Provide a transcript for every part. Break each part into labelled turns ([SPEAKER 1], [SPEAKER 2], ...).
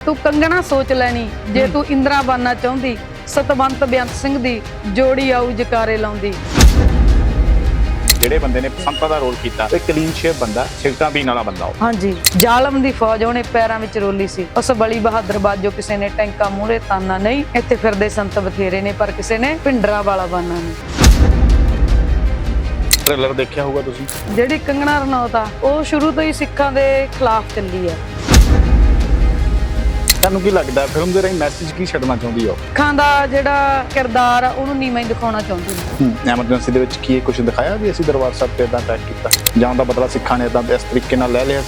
[SPEAKER 1] ਤੂੰ ਕੰਗਣਾ ਸੋਚ ਲੈਣੀ ਜੇ ਤੂੰ ਇੰਦਰਾ ਬਣਨਾ ਚਾਹੁੰਦੀ ਸਤਵੰਤ ਬੇਅੰਤ ਸਿੰਘ ਦੀ ਜੋੜੀ ਆਊ ਜਕਾਰੇ ਲਾਉਂਦੀ।
[SPEAKER 2] ਜਿਹੜੇ ਬੰਦੇ ਨੇ ਸੰਤਾਂ ਦਾ ਰੋਲ ਕੀਤਾ ਉਹ ਕਲੀਨ ਸ਼ੇਪ ਬੰਦਾ ਸਿਗਰਟਾਂ ਪੀਣ ਵਾਲਾ ਬੰਦਾ ਉਹ।
[SPEAKER 1] ਹਾਂਜੀ। ਜ਼ਾਲਮ ਦੀ ਫੌਜ ਉਹਨੇ ਪੈਰਾਂ ਵਿੱਚ ਰੋਲੀ ਸੀ। ਉਸ ਬਲੀ ਬਹਾਦਰ ਬਾਜੋ ਕਿਸੇ ਨੇ ਟੈਂਕਾ ਮੂਹਰੇ ਤਾਨਾ ਨਹੀਂ ਇੱਥੇ ਫਿਰਦੇ ਸੰਤ ਬਥੇਰੇ ਨੇ ਪਰ ਕਿਸੇ ਨੇ ਪਿੰਡਰਾ ਵਾਲਾ ਬਾਨਾ ਨਹੀਂ।
[SPEAKER 2] ਟ੍ਰੇਲਰ ਦੇਖਿਆ ਹੋਊਗਾ ਤੁਸੀਂ?
[SPEAKER 1] ਜਿਹੜੀ ਕੰਗਣਾ ਰਣੌਤ ਆ ਉਹ ਸ਼ੁਰੂ ਤੋਂ ਹੀ ਸਿੱਖਾਂ ਦੇ ਖਿਲਾਫ ਚੱਲੀ ਹੈ
[SPEAKER 2] ਤੁਹਾਨੂੰ ਕੀ ਲੱਗਦਾ ਫਿਲਮ ਦੇ ਰਾਹੀਂ ਮੈਸੇਜ ਕੀ ਛੱਡਣਾ ਚਾਹੁੰਦੀ ਆ
[SPEAKER 1] ਸਿੱਖਾਂ ਦਾ ਜਿਹੜਾ ਕਿਰਦਾਰ ਆ ਉਹਨੂੰ ਨੀਵਾਂ ਹੀ ਦਿਖਾਉਣਾ ਚਾਹੁੰਦੀ ਹੈ।
[SPEAKER 2] ਐਮਰਜੈਂਸੀ ਦੇ ਵਿੱਚ ਕੀ ਇਹ ਕੁਝ ਦਿਖਾਇਆ ਵੀ ਅਸੀਂ ਦਰਬਾਰ ਸਾਹਿਬ ਤੇ ਇਦਾਂ ਅਟੈਕ ਕੀਤਾ? ਜਾਂ ਦਾ ਬਦਲਾ ਸਿੱਖਾਂ ਨੇ ਇਦਾਂ ਇਸ ਤਰੀਕੇ ਨਾਲ ਲੈ ਲਿਆ?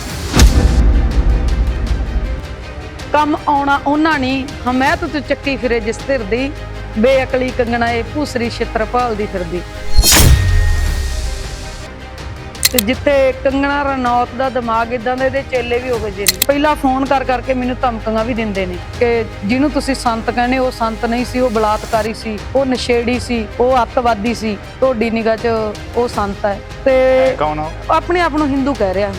[SPEAKER 1] ਕੰਮ ਆਉਣਾ ਉਹਨਾਂ ਨਹੀਂ ਹਮੈਤ ਤੂੰ ਚੱਕੀ ਫਿਰੇ ਜਿਸ ਧਿਰ ਦੀ ਬੇਅਕਲੀ ਕੰਗਣਾ ਏ ਭੂਸਰੀ ਛਿੱਤਰ ਭਾਲਦੀ ਫਿਰਦੀ ਤੇ ਜਿੱਥੇ ਕੰਗਣਾ ਰਣੌਤ ਦਾ ਦਿਮਾਗ ਇਦਾਂ ਦਾ ਇਹਦੇ ਚੇਲੇ ਵੀ ਉਹੋ ਜਿਹੇ ਨੇ। ਪਹਿਲਾਂ ਫੋਨ ਕਰ ਕਰਕੇ ਮੈਨੂੰ ਧਮਕੀਆਂ ਵੀ ਦਿੰਦੇ ਨੇ ਕਿ ਜਿਹਨੂੰ ਤੁਸੀਂ ਸੰਤ ਕਹਿੰਦੇ ਉਹ ਸੰਤ ਨਹੀਂ ਸੀ ਉਹ ਬਲਾਤਕਾਰੀ ਸੀ ਉਹ ਨਸ਼ੇੜੀ ਸੀ ਉਹ ਅੱਤਵਾਦੀ ਸੀ ਤੁਹਾਡੀ ਨਿਗਾਹ 'ਚ ਉਹ ਸੰਤ ਹੈ। ਤੇ
[SPEAKER 2] ਕੌਣ?
[SPEAKER 1] ਆਪਣੇ ਆਪ ਨੂੰ ਹਿੰਦੂ ਕਹਿ ਰਿਹਾ।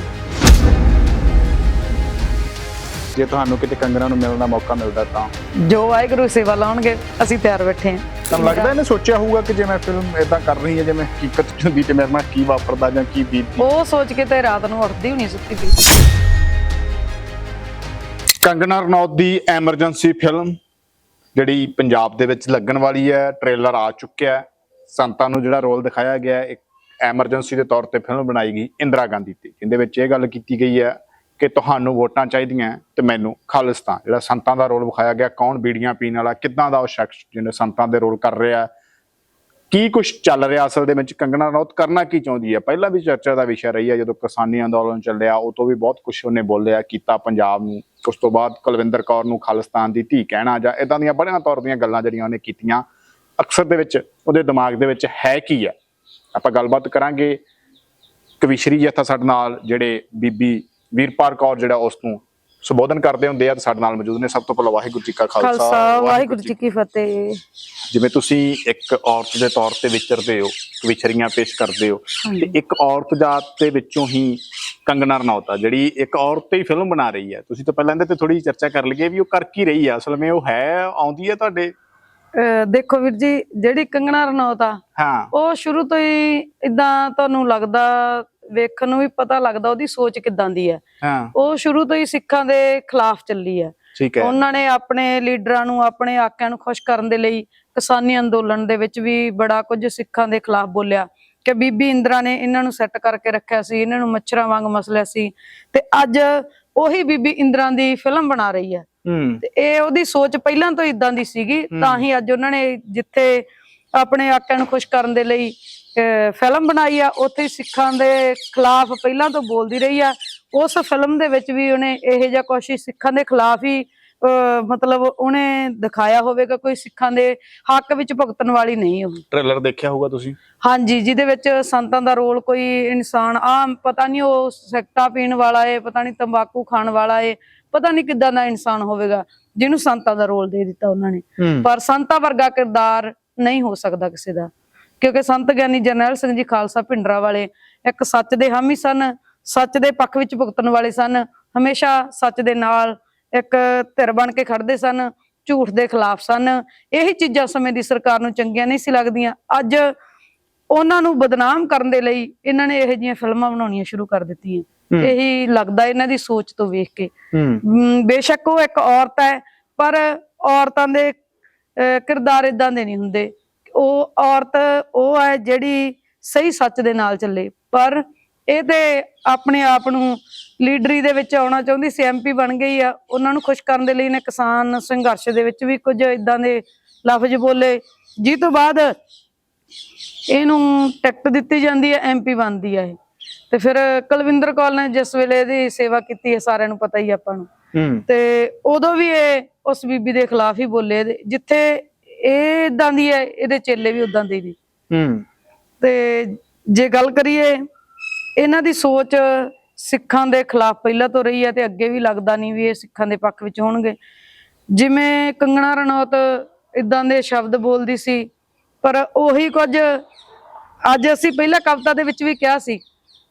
[SPEAKER 2] ਜੇ ਤੁਹਾਨੂੰ ਕਿਤੇ ਕੰਗਣਾ ਨੂੰ ਮਿਲਣ ਦਾ ਮੌਕਾ ਮਿਲਦਾ ਤਾਂ?
[SPEAKER 1] ਜੋ ਵਾਹਿਗੁਰੂ ਸੇਵਾ ਲਾਉਣਗੇ ਅਸੀਂ ਤਿਆਰ ਬੈਠੇ ਹਾਂ।
[SPEAKER 2] ਤੁਹਾਨੂੰ ਲੱਗਦਾ ਇਹਨੇ ਸੋਚਿਆ ਹੋਊਗਾ ਕਿ ਜੇ ਮੈਂ ਫਿਲਮ ਇਦਾਂ ਕਰ ਰਹੀ ਹੈ ਜਿਵੇਂ ਹਕੀਕਤ 'ਚ ਹੁੰਦੀ ਤੇ ਮੇਰੇ ਨਾਲ ਕੀ ਵਾਪਰਦਾ ਜਾਂ ਕੀ ਬੀਤਦੀ?
[SPEAKER 1] ਉਹ ਸੋਚ ਕੇ ਤੇ ਰਾਤ ਨੂੰ ਉੱਠਦੀ ਹੁਣੀ ਸੁੱਤੀ ਪਈ।
[SPEAKER 2] ਕੰਗਨਾ ਰਣੌਤ ਦੀ ਐਮਰਜੈਂਸੀ ਫਿਲਮ ਜਿਹੜੀ ਪੰਜਾਬ ਦੇ ਵਿੱਚ ਲੱਗਣ ਵਾਲੀ ਹੈ ਟ੍ਰੇਲਰ ਆ ਚੁੱਕਿਆ ਹੈ। ਸੰਤਾਂ ਨੂੰ ਜਿਹੜਾ ਰੋਲ ਦਿਖਾਇਆ ਗਿਆ ਹੈ ਇੱਕ ਐਮਰਜੈਂਸੀ ਦੇ ਤੌਰ ਤੇ ਫਿਲਮ ਬਣਾਈ ਗਈ ਇੰਦਰਾ ਗਾਂਧੀ ਤੇ ਜਿਹਦੇ ਵਿੱਚ ਇਹ ਗੱਲ ਕੀਤੀ ਗਈ ਹੈ ਕਿ ਤੁਹਾਨੂੰ ਵੋਟਾਂ ਚਾਹੀਦੀਆਂ ਹੈ ਤੇ ਮੈਨੂੰ ਖਾਲਿਸਤਾਨ, ਜਿਹੜਾ ਸੰਤਾਂ ਦਾ ਰੋਲ ਵਿਖਾਇਆ ਗਿਆ, ਕੌਣ ਬੀੜੀਆਂ ਪੀਣ ਵਾਲਾ, ਕਿੱਦਾਂ ਦਾ ਉਹ ਸ਼ਖਸ ਜਿਹਨੇ ਸੰਤਾਂ ਦੇ ਰੋਲ ਕਰ ਰਿਹਾ ਕੀ ਕੁਝ ਚੱਲ ਰਿਹਾ ਅਸਲ ਦੇ ਵਿੱਚ, ਕੰਗਣਾ ਰਣੌਤ ਕਰਨਾ ਕੀ ਚਾਹੁੰਦੀ ਹੈ? ਪਹਿਲਾਂ ਵੀ ਚਰਚਾ ਦਾ ਵਿਸ਼ਾ ਰਹੀ ਹੈ, ਜਦੋਂ ਕਿਸਾਨੀ ਅੰਦੋਲਨ ਚੱਲਿਆ ਉਹ ਤੋਂ ਵੀ ਬਹੁਤ ਕੁਝ ਉਹਨੇ ਬੋਲਿਆ, ਕੀਤਾ ਪੰਜਾਬ ਨੂੰ, ਉਸ ਤੋਂ ਬਾਅਦ ਕੁਲਵਿੰਦਰ ਕੌਰ ਨੂੰ ਖਾਲਿਸਤਾਨ ਦੀ ਧੀ ਕਹਿਣਾ, ਜਾਂ ਇਦਾਂ ਦੀਆਂ ਬੜੀਆਂ ਤੌਰ ਦੀਆਂ ਗੱਲਾਂ ਜਿਹੜੀਆਂ ਉਹਨੇ ਕੀਤੀਆਂ, ਅਕਸਰ ਦੇ ਵਿੱਚ ਉਹਦੇ ਦਿਮਾਗ ਦੇ ਵਿੱਚ ਹੈ ਕੀ ਹੈ? ਆਪਾਂ ਗੱਲਬਾਤ ਕਰਾਂਗੇ ਕਵਿਸ਼ਰੀ ਜਥਾ ਸਾਡੇ ਨਾਲ, ਜਿਹੜੇ ਬੀਬੀ ਵੀਰਪਾਲ ਕੌਰ ਜਿਹੜਾ ਉਸ ਨੂੰ ਸੰਬੋਧਨ ਕਰਦੇ ਹੁੰਦੇ ਆ ਤੇ ਸਾਡੇ ਨਾਲ ਮੌਜੂਦ ਨੇ ਸਭ ਤੋਂ ਪਹਿਲਾਂ ਵਾਹਿਗੁਰੂ ਜੀ ਕਾ ਖਾਲਸਾ
[SPEAKER 1] ਵਾਹਿਗੁਰੂ ਜੀ ਕੀ ਫਤਿਹ।
[SPEAKER 2] ਜਿਵੇਂ ਤੁਸੀਂ ਇੱਕ ਔਰਤ ਦੇ ਤੌਰ ਤੇ ਵਿਚਰਦੇ ਹੋ ਵਿਚਰੀਆਂ ਪੇਸ਼ ਕਰਦੇ ਹੋ ਤੇ ਇੱਕ ਔਰਤ ਜਾਤ ਦੇ ਵਿੱਚੋਂ ਹੀ ਕੰਗਨਾ ਰਣੌਤ ਜਿਹੜੀ ਇੱਕ ਔਰਤ ਤੇ ਹੀ ਫਿਲਮ ਬਣਾ ਰਹੀ ਹੈ ਤੁਸੀਂ ਤਾਂ ਪਹਿਲਾਂ ਇਹਦੇ ਤੇ ਥੋੜੀ ਚਰਚਾ ਕਰ ਲਈਏ ਵੀ ਉਹ ਕਰ ਕੀ ਰਹੀ ਆ ਅਸਲ ਵਿੱਚ ਉਹ ਹੈ ਆਉਂਦੀ ਹੈ ਤੁਹਾਡੇ?
[SPEAKER 1] ਦੇਖੋ ਵੀਰ ਜੀ ਜਿਹੜੀ ਕੰਗਣਾ ਰਣੌਤ ਆ
[SPEAKER 2] ਹਾਂ।
[SPEAKER 1] ਉਹ ਸ਼ੁਰੂ ਤੋਂ ਹੀ ਇਦਾਂ ਤੁਹਾਨੂੰ ਲੱਗਦਾ ਵੇਖਣ ਨੂੰ ਵੀ ਪਤਾ ਲੱਗਦਾ ਉਹਦੀ ਸੋਚ ਕਿਦਾਂ ਦੀ ਹੈ।
[SPEAKER 2] ਹਾਂ।
[SPEAKER 1] ਉਹ ਸ਼ੁਰੂ ਤੋਂ ਹੀ ਸਿੱਖਾਂ ਦੇ ਖਿਲਾਫ ਚੱਲੀ ਹੈ।
[SPEAKER 2] ਠੀਕ ਹੈ।
[SPEAKER 1] ਉਹਨਾਂ ਨੇ ਆਪਣੇ ਲੀਡਰਾਂ ਨੂੰ ਆਪਣੇ ਆਕਿਆਂ ਨੂੰ ਖੁਸ਼ ਕਰਨ ਦੇ ਲਈ ਕਿਸਾਨੀ ਅੰਦੋਲਨ ਦੇ ਵਿੱਚ ਵੀ ਬੜਾ ਕੁਝ ਸਿੱਖਾਂ ਦੇ ਖਿਲਾਫ ਬੋਲਿਆ ਕਿ ਬੀਬੀ ਇੰਦਰਾ ਨੇ ਇਹਨਾਂ ਨੂੰ ਸੈੱਟ ਕਰਕੇ ਰੱਖਿਆ ਸੀ ਇਹਨਾਂ ਨੂੰ ਮੱਛਰਾਂ ਵਾਂਗ ਮਸਲਿਆ ਸੀ ਤੇ ਅੱਜ ਉਹੀ ਬੀਬੀ ਇੰਦਰਾ ਦੀ ਫਿਲਮ ਬਣਾ ਰਹੀ ਹੈ। ਤੇ ਇਹ ਉਹਦੀ ਸੋਚ ਪਹਿਲਾਂ ਤੋਂ ਇਦਾਂ ਦੀ ਸੀਗੀ ਤਾਂ ਹੀ ਅੱਜ ਉਹਨਾਂ ਨੇ ਜਿੱਥੇ ਆਪਣੇ ਆਕਿਆਂ ਨੂੰ ਖੁਸ਼ ਕਰਨ ਦੇ ਲਈ ਫਿਲਮ ਬਣਾਈ ਆ ਉੱਥੇ ਸਿੱਖਾਂ ਦੇ ਖਿਲਾਫ ਪਹਿਲਾਂ ਤੋਂ ਬੋਲਦੀ ਰਹੀ ਆ। ਉਸ ਫਿਲਮ ਦੇ ਵਿੱਚ ਵੀ ਉਹਨੇ ਇਹੋ ਜਿਹਾ ਕੋਸ਼ਿਸ਼ ਸਿੱਖਾਂ ਦੇ ਖਿਲਾਫ ਹੀ ਮਤਲਬ ਉਹਨੇ ਦਿਖਾਇਆ ਹੋਵੇਗਾ ਕੋਈ ਸਿੱਖਾਂ ਦੇ ਹੱਕ ਵਿੱਚ ਭੁਗਤਣ ਵਾਲੀ ਨਹੀਂ ਉਹ।
[SPEAKER 2] ਟ੍ਰੇਲਰ ਦੇਖਿਆ ਹੋਊਗਾ ਤੁਸੀਂ?
[SPEAKER 1] ਹਾਂਜੀ ਜਿਹਦੇ ਵਿੱਚ ਸੰਤਾਂ ਦਾ ਰੋਲ ਕੋਈ ਇਨਸਾਨ ਆ ਪਤਾ ਨਹੀਂ ਉਹ ਸੈਕਟਾ ਪੀਣ ਵਾਲਾ ਏ ਪਤਾ ਨਹੀਂ ਤੰਬਾਕੂ ਖਾਣ ਵਾਲਾ ਏ ਪਤਾ ਨਹੀਂ ਕਿੱਦਾਂ ਦਾ ਇਨਸਾਨ ਹੋਵੇਗਾ ਜਿਹਨੂੰ ਸੰਤਾਂ ਦਾ ਰੋਲ ਦੇ ਦਿੱਤਾ ਉਹਨਾਂ ਨੇ। ਪਰ ਸੰਤਾਂ ਵਰਗਾ ਕਿਰਦਾਰ ਨਹੀਂ ਹੋ ਸਕਦਾ ਕਿਸੇ ਦਾ। ਕਿਉਂਕਿ ਸੰਤ ਗਿਆਨੀ ਜਰਨੈਲ ਸਿੰਘ ਜੀ ਖਾਲਸਾ ਭਿੰਡਰਾ ਵਾਲੇ ਇੱਕ ਸੱਚ ਦੇ ਹਾਮੀ ਸਨ ਸੱਚ ਦੇ ਪੱਖ ਵਿੱਚ ਭੁਗਤਣ ਵਾਲੇ ਸਨ ਹਮੇਸ਼ਾ ਸੱਚ ਦੇ ਨਾਲ ਇੱਕ ਧਿਰ ਬਣ ਕੇ ਖੜਦੇ ਸਨ ਝੂਠ ਦੇ ਖਿਲਾਫ ਸਨ। ਇਹੀ ਚੀਜ਼ਾਂ ਸਮੇਂ ਦੀ ਸਰਕਾਰ ਨੂੰ ਚੰਗੀਆਂ ਨਹੀਂ ਸੀ ਲੱਗਦੀਆਂ। ਅੱਜ ਉਹਨਾਂ ਨੂੰ ਬਦਨਾਮ ਕਰਨ ਦੇ ਲਈ ਇਹਨਾਂ ਨੇ ਇਹੋ ਜਿਹੀਆਂ ਫਿਲਮਾਂ ਬਣਾਉਣੀਆਂ ਸ਼ੁਰੂ ਕਰ ਦਿੱਤੀਆਂ। ਇਹੀ ਲੱਗਦਾ ਇਹਨਾਂ ਦੀ ਸੋਚ ਤੋਂ ਵੇਖ ਕੇ। ਬੇਸ਼ੱਕ ਉਹ ਇੱਕ ਔਰਤ ਹੈ ਪਰ ਔਰਤਾਂ ਦੇ ਕਿਰਦਾਰ ਇਦਾਂ ਦੇ ਨਹੀਂ ਹੁੰਦੇ। ਉਹ ਔਰਤ ਉਹ ਹੈ ਜਿਹੜੀ ਸਹੀ ਸੱਚ ਦੇ ਨਾਲ ਚੱਲੇ। ਪਰ ਇਹ ਤੇ ਆਪਣੇ ਆਪ ਨੂੰ ਲੀਡਰੀ ਦੇ ਵਿੱਚ ਆਉਣਾ ਚਾਹੁੰਦੀ ਸੀ ਐਮਪੀ ਬਣ ਗਈ ਆ ਉਹਨਾਂ ਨੂੰ ਖੁਸ਼ ਕਰਨ ਦੇ ਲਈ ਨੇ ਕਿਸਾਨ ਸੰਘਰਸ਼ ਦੇ ਵਿੱਚ ਵੀ ਕੁਝ ਇਦਾਂ ਦੇ ਲਫ਼ਜ਼ ਬੋਲੇ। ਜਿਸ ਤੋਂ ਬਾਅਦ ਇਹਨੂੰ ਟਿਕਟ ਦਿੱਤੀ ਜਾਂਦੀ ਹੈ ਐਮਪੀ ਬਣਦੀ ਹੈ ਇਹ। ਤੇ ਫਿਰ ਕੁਲਵਿੰਦਰ ਕੌਰ ਨੇ ਜਿਸ ਵੇਲੇ ਇਹਦੀ ਸੇਵਾ ਕੀਤੀ ਹੈ ਸਾਰਿਆਂ ਨੂੰ ਪਤਾ ਹੀ ਆਪਾਂ ਨੂੰ। ਤੇ ਉਦੋਂ ਵੀ ਇਹ ਉਸ ਬੀਬੀ ਦੇ ਖਿਲਾਫ ਹੀ ਬੋਲੇ। ਜਿੱਥੇ ਇਹ ਇਦਾਂ ਦੀ ਹੈ ਇਹਦੇ ਚੇਲੇ ਵੀ ਉਦਾਂ ਦੇ ਨੇ
[SPEAKER 2] ਹੂੰ।
[SPEAKER 1] ਤੇ ਜੇ ਗੱਲ ਕਰੀਏ ਇਹਨਾਂ ਦੀ ਸੋਚ ਸਿੱਖਾਂ ਦੇ ਖਿਲਾਫ ਪਹਿਲਾਂ ਤੋਂ ਰਹੀ ਹੈ ਤੇ ਅੱਗੇ ਵੀ ਲੱਗਦਾ ਨਹੀਂ ਵੀ ਇਹ ਸਿੱਖਾਂ ਦੇ ਪੱਖ ਵਿੱਚ ਹੋਣਗੇ। ਜਿਵੇਂ ਕੰਗਣਾ ਰਣੌਤ ਇਦਾਂ ਦੇ ਸ਼ਬਦ ਬੋਲਦੀ ਸੀ ਪਰ ਉਹੀ ਕੁਝ ਅੱਜ ਅਸੀਂ ਪਹਿਲਾਂ ਕਵਿਤਾ ਦੇ ਵਿੱਚ ਵੀ ਕਿਹਾ ਸੀ